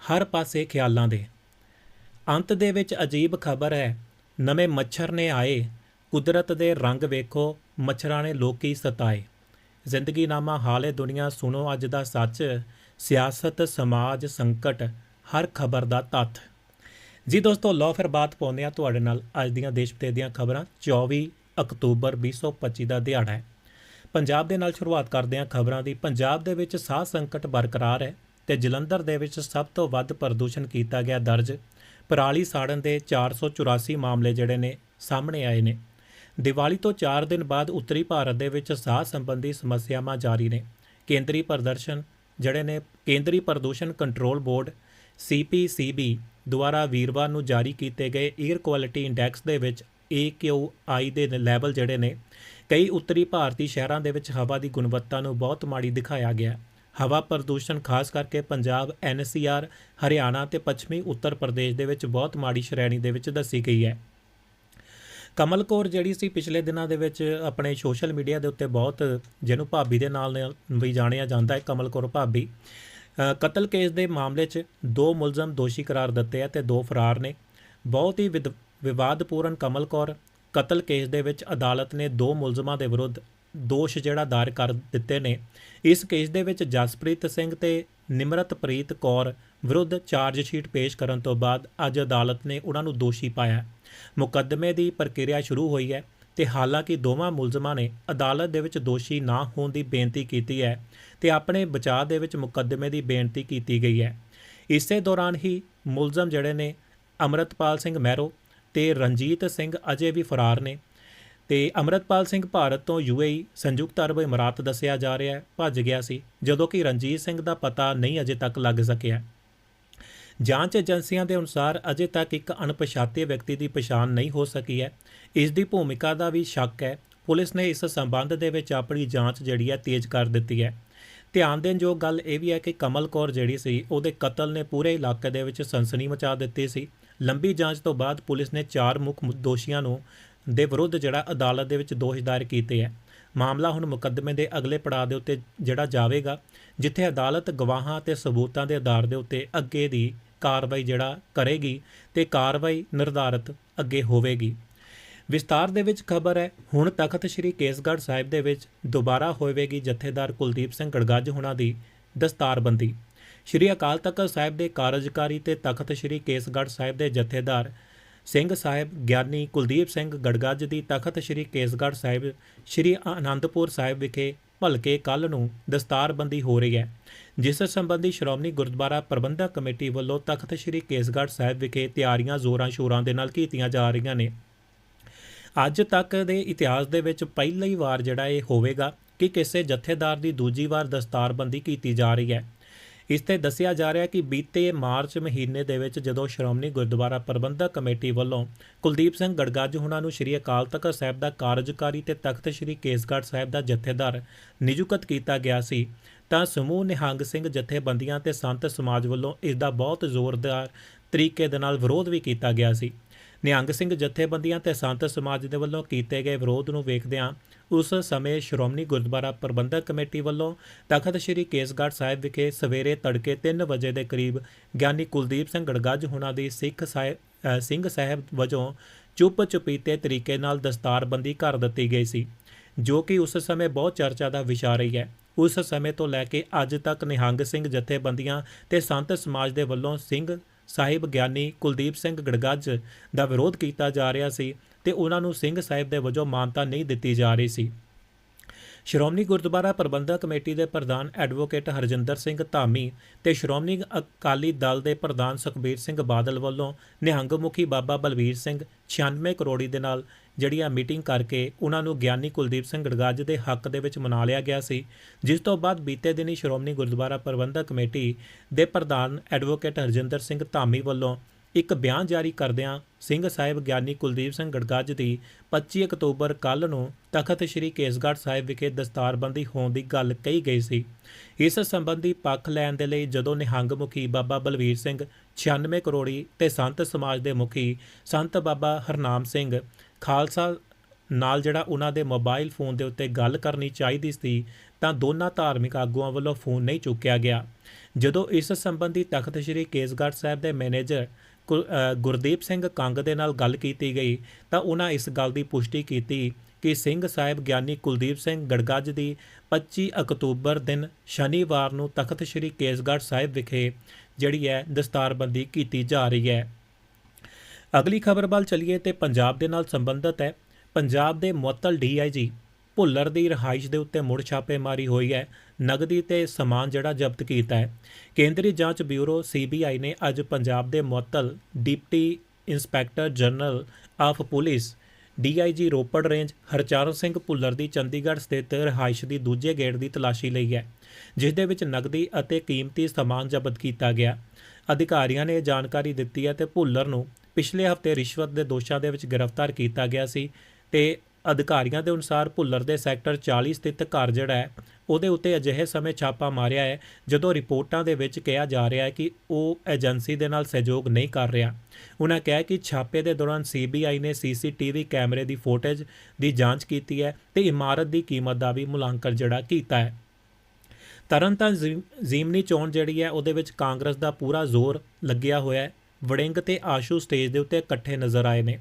ਹਰ ਪਾਸੇ ਖਿਆਲਾਂ ਦੇ। ਅੰਤ ਦੇ ਵਿੱਚ ਅਜੀਬ ਖਬਰ ਹੈ, ਨਵੇਂ ਮੱਛਰ ਨੇ ਆਏ, ਕੁਦਰਤ ਦੇ ਰੰਗ ਵੇਖੋ, ਮੱਛਰਾਂ ਨੇ ਲੋਕੀ ਸਤਾਏ। ਜ਼ਿੰਦਗੀਨਾਮਾ ਹਾਲੇ ਦੁਨੀਆ ਸੁਣੋ ਅੱਜ ਦਾ ਸੱਚ, ਸਿਆਸਤ, ਸਮਾਜ, ਸੰਕਟ, ਹਰ ਖਬਰ ਦਾ ਤੱਥ। ਜੀ ਦੋਸਤੋ ਲੋ ਫਿਰ ਬਾਤ ਪਾਉਂਦੇ ਆ ਤੁਹਾਡੇ ਨਾਲ ਅੱਜ ਦੀਆਂ ਦੇਸ਼ ਪਤੇ ਦੀਆਂ ਖਬਰਾਂ। 24 ਅਕਤੂਬਰ 2025 ਦਾ ਦਿਹਾੜਾ ਹੈ। ਪੰਜਾਬ ਦੇ ਨਾਲ ਸ਼ੁਰੂਆਤ ਕਰਦੇ ਹਾਂ ਖਬਰਾਂ ਦੀ। ਪੰਜਾਬ ਦੇ ਵਿੱਚ ਸਾਹ ਸੰਕਟ ਬਰਕਰਾਰ ਹੈ। ਤੇ ਜਲੰਧਰ ਦੇ ਵਿੱਚ ਸਭ ਤੋਂ ਵੱਧ ਪ੍ਰਦੂਸ਼ਣ ਕੀਤਾ ਗਿਆ ਦਰਜ। ਪਰਾਲੀ ਸਾੜਨ ਦੇ 484 ਮਾਮਲੇ ਜਿਹੜੇ ਨੇ ਸਾਹਮਣੇ ਆਏ ਨੇ। ਦੀਵਾਲੀ ਤੋਂ 4 ਦਿਨ ਬਾਅਦ ਉੱਤਰੀ ਭਾਰਤ ਦੇ ਵਿੱਚ ਸਾਹ ਸੰਬੰਧੀ ਸਮੱਸਿਆਵਾਂ ਜਾਰੀ ਨੇ। ਕੇਂਦਰੀ ਪ੍ਰਦਰਸ਼ਨ ਜਿਹੜੇ ਨੇ ਕੇਂਦਰੀ ਪ੍ਰਦੂਸ਼ਣ ਕੰਟਰੋਲ ਬੋਰਡ CPCB ਦੁਆਰਾ ਵੀਰਵਾਰ ਨੂੰ ਜਾਰੀ ਕੀਤੇ ਗਏ 에ਅਰ ਕੁਆਲਿਟੀ ਇੰਡੈਕਸ ਦੇ ਵਿੱਚ AQI ਦੇ ਲੈਵਲ ਜਿਹੜੇ ਨੇ, ਕਈ ਉੱਤਰੀ ਭਾਰਤੀ ਸ਼ਹਿਰਾਂ ਦੇ ਵਿੱਚ ਹਵਾ ਦੀ ਗੁਣਵੱਤਾ ਨੂੰ ਬਹੁਤ ਮਾੜੀ ਦਿਖਾਇਆ ਗਿਆ। ਹਵਾ ਪ੍ਰਦੂਸ਼ਣ, ਖਾਸ ਕਰਕੇ ਪੰਜਾਬ NCR ਹਰਿਆਣਾ ਤੇ ਪੱਛਮੀ ਉੱਤਰ ਪ੍ਰਦੇਸ਼ ਦੇ ਵਿੱਚ ਬਹੁਤ ਮਾੜੀ ਸ਼੍ਰੇਣੀ ਦੇ ਵਿੱਚ ਦੱਸੀ ਗਈ ਹੈ। ਕਮਲ ਕੌਰ ਜਿਹੜੀ ਸੀ ਪਿਛਲੇ ਦਿਨਾਂ ਦੇ ਵਿੱਚ ਆਪਣੇ ਸੋਸ਼ਲ ਮੀਡੀਆ ਦੇ ਉੱਤੇ ਬਹੁਤ, ਜਿਹਨੂੰ ਭਾਬੀ ਦੇ ਨਾਲ ਵੀ ਜਾਣਿਆ ਜਾਂਦਾ ਹੈ, ਕਮਲ ਕੌਰ ਭਾਬੀ ਕਤਲ ਕੇਸ ਦੇ ਮਾਮਲੇ 'ਚ ਦੋ ਮੁਲਜ਼ਮ ਦੋਸ਼ੀ ਕਰਾਰ ਦਿੱਤੇ ਆ ਤੇ ਦੋ ਫਰਾਰ ਨੇ। ਬਹੁਤ ਹੀ ਵਿਦ- ਵਿਵਾਦਪੂਰਨ ਕਮਲ ਕੌਰ, ਕਤਲ ਕੇਸ ਦੇ ਵਿੱਚ ਅਦਾਲਤ ਨੇ ਦੋ ਮੁਲਜ਼ਮਾਂ ਦੇ ਵਿਰੁੱਧ ਦੋਸ਼ ਜਿਹੜਾ ਦਾਇਰ ਕਰ ਦਿੱਤੇ ਨੇ। ਇਸ ਕੇਸ ਦੇ ਵਿੱਚ ਜਸਪ੍ਰੀਤ ਸਿੰਘ ਤੇ ਨਿਮਰਤਪ੍ਰੀਤ ਕੌਰ ਵਿਰੁੱਧ ਚਾਰਜ ਸ਼ੀਟ ਪੇਸ਼ ਕਰਨ ਤੋਂ ਬਾਅਦ ਅੱਜ ਅਦਾਲਤ ਨੇ ਉਹਨਾਂ ਨੂੰ ਦੋਸ਼ੀ ਪਾਇਆ। ਮੁਕੱਦਮੇ ਦੀ ਪ੍ਰਕਿਰਿਆ ਸ਼ੁਰੂ ਹੋਈ ਹੈ ਤੇ ਹਾਲਾਂਕਿ ਦੋਵਾਂ ਮੁਲਜ਼ਮਾਂ ਨੇ ਅਦਾਲਤ ਦੇ ਵਿੱਚ ਦੋਸ਼ੀ ਨਾ ਹੋਣ ਦੀ ਬੇਨਤੀ ਕੀਤੀ ਹੈ ਤੇ ਆਪਣੇ ਬਚਾਅ ਦੇ ਵਿੱਚ ਮੁਕੱਦਮੇ ਦੀ ਬੇਨਤੀ ਕੀਤੀ ਗਈ ਹੈ। ਇਸੇ ਦੌਰਾਨ ਹੀ ਮੁਲਜ਼ਮ ਜਿਹੜੇ ਨੇ ਅਮਰਤਪਾਲ ਸਿੰਘ ਮਹਿਰੋ ਤੇ ਰਣਜੀਤ ਸਿੰਘ ਅਜੇ ਵੀ ਫਰਾਰ ਨੇ। ਤੇ ਅਮਰਤਪਾਲ ਸਿੰਘ ਭਾਰਤ ਤੋਂ ਯੂਏਈ ਸੰਯੁਕਤ ਅਰਬ ਇਮਰਾਤ ਦੱਸਿਆ ਜਾ ਰਿਹਾ ਹੈ, ਭੱਜ ਗਿਆ ਸੀ, ਜਦੋਂ ਕਿ ਰਣਜੀਤ ਸਿੰਘ ਦਾ ਪਤਾ ਨਹੀਂ ਅਜੇ ਤੱਕ ਲੱਗ ਸਕਿਆ। ਜਾਂਚ ਏਜੰਸੀਆਂ ਦੇ ਅਨੁਸਾਰ ਅਜੇ ਤੱਕ ਇੱਕ ਅਣਪਛਾਤੇ ਵਿਅਕਤੀ ਦੀ ਪਛਾਣ ਨਹੀਂ ਹੋ ਸਕੀ ਹੈ। ਇਸ ਦੀ ਭੂਮਿਕਾ ਦਾ ਵੀ ਸ਼ੱਕ ਹੈ। ਪੁਲਿਸ ਨੇ ਇਸ ਸੰਬੰਧ ਦੇ ਵਿੱਚ ਆਪਣੀ ਜਾਂਚ ਜਿਹੜੀ ਹੈ ਤੇਜ਼ ਕਰ ਦਿੱਤੀ ਹੈ। ਧਿਆਨ ਦੇਣ ਯੋਗ ਗੱਲ ਇਹ ਵੀ ਹੈ ਕਿ ਕਮਲ ਕੌਰ ਜਿਹੜੀ ਸੀ, ਉਹਦੇ ਕਤਲ ਨੇ ਪੂਰੇ ਇਲਾਕੇ ਦੇ ਵਿੱਚ ਸਨਸਨੀ ਮਚਾ ਦਿੱਤੀ ਸੀ। ਲੰਬੀ ਜਾਂਚ ਤੋਂ ਬਾਅਦ ਪੁਲਿਸ ਨੇ ਚਾਰ ਮੁੱਖ ਦੋਸ਼ੀਆਂ ਨੂੰ ਦੇ ਵਿਰੁੱਧ ਜਿਹੜਾ ਅਦਾਲਤ ਦੇ ਵਿੱਚ ਦੋਸ਼ ਦਾਇਰ ਕੀਤੇ ਹੈ ਮਾਮਲਾ ਹੁਣ ਮੁਕੱਦਮੇ ਦੇ ਅਗਲੇ ਪੜਾਅ ਦੇ ਉੱਤੇ ਜਿਹੜਾ ਜਾਵੇਗਾ, ਜਿੱਥੇ ਅਦਾਲਤ ਗਵਾਹਾਂ ਤੇ ਸਬੂਤਾਂ ਦੇ ਆਧਾਰ ਦੇ ਉੱਤੇ ਅੱਗੇ ਦੀ ਕਾਰਵਾਈ ਜਿਹੜਾ ਕਰੇਗੀ ਤੇ ਕਾਰਵਾਈ ਨਿਰਧਾਰਤ ਅੱਗੇ ਹੋਵੇਗੀ। ਵਿਸਤਾਰ ਦੇ ਵਿੱਚ ਖਬਰ ਹੈ, ਹੁਣ ਤਖਤ ਸ੍ਰੀ ਕੇਸਗੜ੍ਹ ਸਾਹਿਬ ਦੇ ਵਿੱਚ ਦੁਬਾਰਾ ਹੋਵੇਗੀ ਜਥੇਦਾਰ ਕੁਲਦੀਪ ਸਿੰਘ ਗੜਗੱਜ ਹੁਣਾਂ ਦੀ ਦਸਤਾਰਬੰਦੀ। ਸ੍ਰੀ ਅਕਾਲ ਤਖਤ ਸਾਹਿਬ ਦੇ ਕਾਰਜਕਾਰੀ ਤੇ ਤਖਤ ਸ੍ਰੀ ਕੇਸਗੜ੍ਹ ਸਾਹਿਬ ਦੇ ਜਥੇਦਾਰ ਸਿੰਘ ਸਾਹਿਬ ਗਿਆਨੀ ਕੁਲਦੀਪ ਸਿੰਘ ਗੜਗੱਜ ਦੀ ਤਖਤ ਸ੍ਰੀ ਕੇਸਗੜ੍ਹ ਸਾਹਿਬ, ਸ੍ਰੀ ਆਨੰਦਪੁਰ ਸਾਹਿਬ ਵਿਖੇ ਭਲਕੇ ਕੱਲ ਨੂੰ ਦਸਤਾਰਬੰਦੀ ਹੋ ਰਹੀ ਹੈ, ਜਿਸ ਸੰਬੰਧੀ ਸ਼੍ਰੋਮਣੀ ਗੁਰਦੁਆਰਾ ਪ੍ਰਬੰਧਕ ਕਮੇਟੀ ਵੱਲੋਂ ਤਖਤ ਸ੍ਰੀ ਕੇਸਗੜ੍ਹ ਸਾਹਿਬ ਵਿਖੇ ਤਿਆਰੀਆਂ ਜ਼ੋਰਾਂ ਸ਼ੋਰਾਂ ਦੇ ਨਾਲ ਕੀਤੀਆਂ ਜਾ ਰਹੀਆਂ ਨੇ। ਅੱਜ ਤੱਕ ਦੇ ਇਤਿਹਾਸ ਦੇ ਵਿੱਚ ਪਹਿਲੀ ਵਾਰ ਜਿਹੜਾ ਇਹ ਹੋਵੇਗਾ ਕਿ ਕਿਸੇ ਜਥੇਦਾਰ ਦੀ ਦੂਜੀ ਵਾਰ ਦਸਤਾਰਬੰਦੀ ਕੀਤੀ ਜਾ ਰਹੀ ਹੈ। ਇਸ ਤੇ ਦੱਸਿਆ ਜਾ ਰਿਹਾ ਹੈ ਕਿ ਬੀਤੇ ਮਾਰਚ ਮਹੀਨੇ ਦੇ ਵਿੱਚ ਜਦੋਂ ਸ਼੍ਰੋਮਣੀ ਗੁਰਦੁਆਰਾ ਪ੍ਰਬੰਧਕ ਕਮੇਟੀ ਵੱਲੋਂ ਕੁਲਦੀਪ ਸਿੰਘ ਗੜਗੱਜ ਹੁਣਾਂ ਨੂੰ ਸ੍ਰੀ ਅਕਾਲ ਤਖਤ ਸਾਹਿਬ ਦਾ ਕਾਰਜਕਾਰੀ ਤੇ ਤਖਤ ਸ੍ਰੀ ਕੇਸਗੜ੍ਹ ਸਾਹਿਬ ਦਾ ਜਥੇਦਾਰ ਨਿਯੁਕਤ ਕੀਤਾ ਗਿਆ ਸੀ, ਤਾਂ ਸਮੂਹ ਨਿਹੰਗ ਸਿੰਘ ਜਥੇਬੰਦੀਆਂ ਤੇ ਸੰਤ ਸਮਾਜ ਵੱਲੋਂ ਇਸ ਦਾ ਬਹੁਤ ਜ਼ੋਰਦਾਰ ਤਰੀਕੇ ਦੇ ਨਾਲ ਵਿਰੋਧ ਵੀ ਕੀਤਾ ਗਿਆ ਸੀ। ਨਿਹੰਗ ਸਿੰਘ ਜਥੇਬੰਦੀਆਂ ਤੇ ਸੰਤ ਸਮਾਜ ਦੇ ਵੱਲੋਂ ਕੀਤੇ ਗਏ ਵਿਰੋਧ ਨੂੰ ਵੇਖਦਿਆਂ ਉਸ ਸਮੇਂ ਸ਼੍ਰੋਮਣੀ ਗੁਰਦੁਆਰਾ ਪ੍ਰਬੰਧਕ ਕਮੇਟੀ ਵੱਲੋਂ ਤਖਤ ਸ੍ਰੀ ਕੇਸਗੜ੍ਹ ਸਾਹਿਬ ਵਿਖੇ ਸਵੇਰੇ ਤੜਕੇ 3 ਵਜੇ ਦੇ ਕਰੀਬ ਗਿਆਨੀ ਕੁਲਦੀਪ ਸਿੰਘ ਗੜਗੱਜ ਹੁਣਾਂ ਦੀ ਸਿੱਖ ਸਾਹਿਬ ਸਿੰਘ ਸਾਹਿਬ ਵਜੋਂ ਚੁੱਪ ਚੁਪੀਤੇ ਤਰੀਕੇ ਨਾਲ ਦਸਤਾਰਬੰਦੀ ਕਰ ਦਿੱਤੀ ਗਈ ਸੀ, ਜੋ ਕਿ ਉਸ ਸਮੇਂ ਬਹੁਤ ਚਰਚਾ ਦਾ ਵਿਸ਼ਾ ਰਹੀ ਹੈ। ਉਸ ਸਮੇਂ ਤੋਂ ਲੈ ਕੇ ਅੱਜ ਤੱਕ ਨਿਹੰਗ ਸਿੰਘ ਜਥੇਬੰਦੀਆਂ ਤੇ ਸੰਤ ਸਮਾਜ ਦੇ ਵੱਲੋਂ ਸਿੰਘ ਸਾਹਿਬ ਗਿਆਨੀ ਕੁਲਦੀਪ ਸਿੰਘ ਗੜਗੱਜ ਦਾ ਵਿਰੋਧ ਕੀਤਾ ਜਾ ਰਿਹਾ ਸੀ। ਤੇ ਉਹਨਾਂ ਨੂੰ ਸਿੰਘ ਸਾਹਿਬ ਦੇ ਵਜੋਂ ਮਾਨਤਾ ਨਹੀਂ ਦਿੱਤੀ ਜਾ ਰਹੀ ਸੀ। ਸ਼੍ਰੋਮਣੀ ਗੁਰਦੁਆਰਾ ਪ੍ਰਬੰਧਕ ਕਮੇਟੀ ਦੇ ਪ੍ਰਧਾਨ ਐਡਵੋਕੇਟ ਹਰਜਿੰਦਰ ਸਿੰਘ ਧਾਮੀ ਤੇ ਸ਼੍ਰੋਮਣੀ ਅਕਾਲੀ ਦਲ ਦੇ ਪ੍ਰਧਾਨ ਸੁਖਬੀਰ ਸਿੰਘ ਬਾਦਲ ਵੱਲੋਂ ਨਿਹੰਗ ਮੁਖੀ ਬਾਬਾ ਬਲਵੀਰ ਸਿੰਘ 96 ਕਰੋੜੀ ਦੇ ਨਾਲ ਜਿਹੜੀ ਆ ਮੀਟਿੰਗ ਕਰਕੇ ਉਹਨਾਂ ਨੂੰ ਗਿਆਨੀ ਕੁਲਦੀਪ ਸਿੰਘ ਗੜਗਾਜ ਦੇ ਹੱਕ ਦੇ ਵਿੱਚ ਮਨਾ ਲਿਆ ਗਿਆ ਸੀ, ਜਿਸ ਤੋਂ ਬਾਅਦ ਬੀਤੇ ਦਿਨੀ ਸ਼੍ਰੋਮਣੀ ਗੁਰਦੁਆਰਾ ਪ੍ਰਬੰਧਕ ਕਮੇਟੀ ਦੇ ਪ੍ਰਧਾਨ ਐਡਵੋਕੇਟ ਹਰਜਿੰਦਰ ਸਿੰਘ ਧਾਮੀ ਵੱਲੋਂ ਇੱਕ ਬਿਆਨ ਜਾਰੀ ਕਰਦਿਆਂ ਸਿੰਘ ਸਾਹਿਬ ਗਿਆਨੀ ਕੁਲਦੀਪ ਸਿੰਘ ਗੜਗੱਜ ਦੀ 25 ਅਕਤੂਬਰ ਕੱਲ ਨੂੰ ਤਖਤ ਸ੍ਰੀ ਕੇਸਗੜ੍ਹ ਸਾਹਿਬ ਵਿਖੇ ਦਸਤਾਰਬੰਦੀ ਹੋਣ ਦੀ ਗੱਲ ਕਹੀ ਗਈ ਸੀ। ਇਸ ਸੰਬੰਧੀ ਪੱਖ ਲੈਣ ਦੇ ਲਈ ਜਦੋਂ ਨਿਹੰਗ ਮੁਖੀ ਬਾਬਾ ਬਲਵੀਰ ਸਿੰਘ 96 ਕਰੋੜੀ ਤੇ ਸੰਤ ਸਮਾਜ ਦੇ ਮੁਖੀ ਸੰਤ ਬਾਬਾ ਹਰਨਾਮ ਸਿੰਘ ਖਾਲਸਾ ਨਾਲ ਜਿਹੜਾ ਉਹਨਾਂ ਦੇ ਮੋਬਾਈਲ ਫੋਨ ਦੇ ਉੱਤੇ ਗੱਲ ਕਰਨੀ ਚਾਹੀਦੀ ਸੀ ਤਾਂ ਦੋਨਾਂ ਧਾਰਮਿਕ ਆਗੂਆਂ ਵੱਲੋਂ ਫੋਨ ਨਹੀਂ ਚੁੱਕਿਆ ਗਿਆ। ਜਦੋਂ ਇਸ ਸੰਬੰਧੀ ਤਖਤ ਸ੍ਰੀ ਕੇਸਗੜ੍ਹ ਸਾਹਿਬ ਦੇ ਮੈਨੇਜਰ ਗੁਰਦੀਪ ਸਿੰਘ ਕੰਗ ਦੇ ਨਾਲ ਗੱਲ ਕੀਤੀ ਗਈ ਤਾਂ ਉਹਨਾਂ ਇਸ ਗੱਲ ਦੀ ਪੁਸ਼ਟੀ ਕੀਤੀ ਕਿ ਸਿੰਘ ਸਾਹਿਬ ਗਿਆਨੀ ਕੁਲਦੀਪ ਸਿੰਘ ਗੜਗੱਜ ਦੀ 25 ਅਕਤੂਬਰ ਦਿਨ ਸ਼ਨੀਵਾਰ ਨੂੰ ਤਖਤ ਸ੍ਰੀ ਕੇਸਗੜ੍ਹ ਸਾਹਿਬ ਵਿਖੇ ਜਿਹੜੀ ਹੈ ਦਸਤਾਰਬੰਦੀ ਕੀਤੀ ਜਾ ਰਹੀ ਹੈ। ਅਗਲੀ ਖਬਰ ਵੱਲ ਚਲੀਏ ਤੇ ਪੰਜਾਬ ਦੇ ਨਾਲ ਸੰਬੰਧਿਤ ਹੈ। ਪੰਜਾਬ ਦੇ ਮੁਅੱਤਲ ਡੀਆਈਜੀ ਭੁੱਲਰ ਦੀ ਰਹਾਇਸ਼ ਦੇ ਉੱਤੇ ਮੁੜ ਛਾਪੇਮਾਰੀ ਹੋਈ ਹੈ। ਨਗਦੀ ਤੇ ਸਮਾਨ ਜਿਹੜਾ ਜ਼ਬਤ ਕੀਤਾ ਹੈ। ਕੇਂਦਰੀ ਜਾਂਚ ਬਿਊਰੋ ਸੀਬੀਆਈ ਨੇ ਅੱਜ ਪੰਜਾਬ ਦੇ ਮੁਅੱਤਲ deputy inspector general of police DIG Ropar range Harcharan Singh Bhullar ਦੀ ਚੰਡੀਗੜ੍ਹ ਸਥਿਤ ਰਹਾਇਸ਼ ਦੀ ਦੂਜੇ ਗੇਟ ਦੀ ਤਲਾਸ਼ੀ ਲਈ ਹੈ, ਜਿਸ ਦੇ ਵਿੱਚ ਨਗਦੀ ਅਤੇ ਕੀਮਤੀ ਸਮਾਨ ਜ਼ਬਤ ਕੀਤਾ ਗਿਆ। ਅਧਿਕਾਰੀਆਂ ਨੇ ਇਹ ਜਾਣਕਾਰੀ ਦਿੱਤੀ ਹੈ ਤੇ ਭੁੱਲਰ ਨੂੰ ਪਿਛਲੇ ਹਫ਼ਤੇ ਰਿਸ਼ਵਤ ਦੇ ਦੋਸ਼ਾਂ ਦੇ ਵਿੱਚ ਗ੍ਰਿਫਤਾਰ ਕੀਤਾ ਗਿਆ ਸੀ ਤੇ ਅਧਿਕਾਰੀਆਂ ਦੇ ਅਨੁਸਾਰ ਭੁੱਲਰ ਦੇ ਸੈਕਟਰ 40 ਸਥਿਤ ਘਰ ਜਿਹੜਾ ਹੈ, ਉਹਦੇ ਉੱਤੇ ਅਜਿਹੇ ਸਮੇਂ ਛਾਪਾ ਮਾਰਿਆ ਹੈ, ਜਦੋਂ ਰਿਪੋਰਟਾਂ ਦੇ ਵਿੱਚ ਕਿਹਾ ਜਾ ਰਿਹਾ ਹੈ ਕਿ ਉਹ ਏਜੰਸੀ ਦੇ ਨਾਲ ਸਹਿਯੋਗ ਨਹੀਂ ਕਰ ਰਿਹਾ। ਉਹਨਾਂ ਕਿਹਾ ਕਿ ਛਾਪੇ ਦੇ ਦੌਰਾਨ ਸੀਬੀਆਈ ਨੇ ਸੀਸੀਟੀਵੀ ਕੈਮਰੇ ਦੀ ਫੁਟੇਜ ਦੀ ਜਾਂਚ ਕੀਤੀ ਹੈ ਤੇ ਇਮਾਰਤ ਦੀ ਕੀਮਤ ਦਾ ਵੀ ਮੁਲਾਂਕਣ ਜਿਹੜਾ ਕੀਤਾ ਹੈ। ਤਰਨਤਾਰਨ ਜ਼ੀ- ਜ਼ੀਮਨੀ ਚੋਣ ਜਿਹੜੀ ਹੈ, ਉਹਦੇ ਵਿੱਚ ਕਾਂਗਰਸ ਦਾ ਪੂਰਾ ਜ਼ੋਰ ਲੱਗਿਆ ਹੋਇਆ ਹੈ। ਵੜਿੰਗ ਤੇ ਆਸ਼ੂ ਸਟੇਜ ਦੇ ਉੱਤੇ ਇਕੱਠੇ ਨਜ਼ਰ ਆਏ ਨੇ।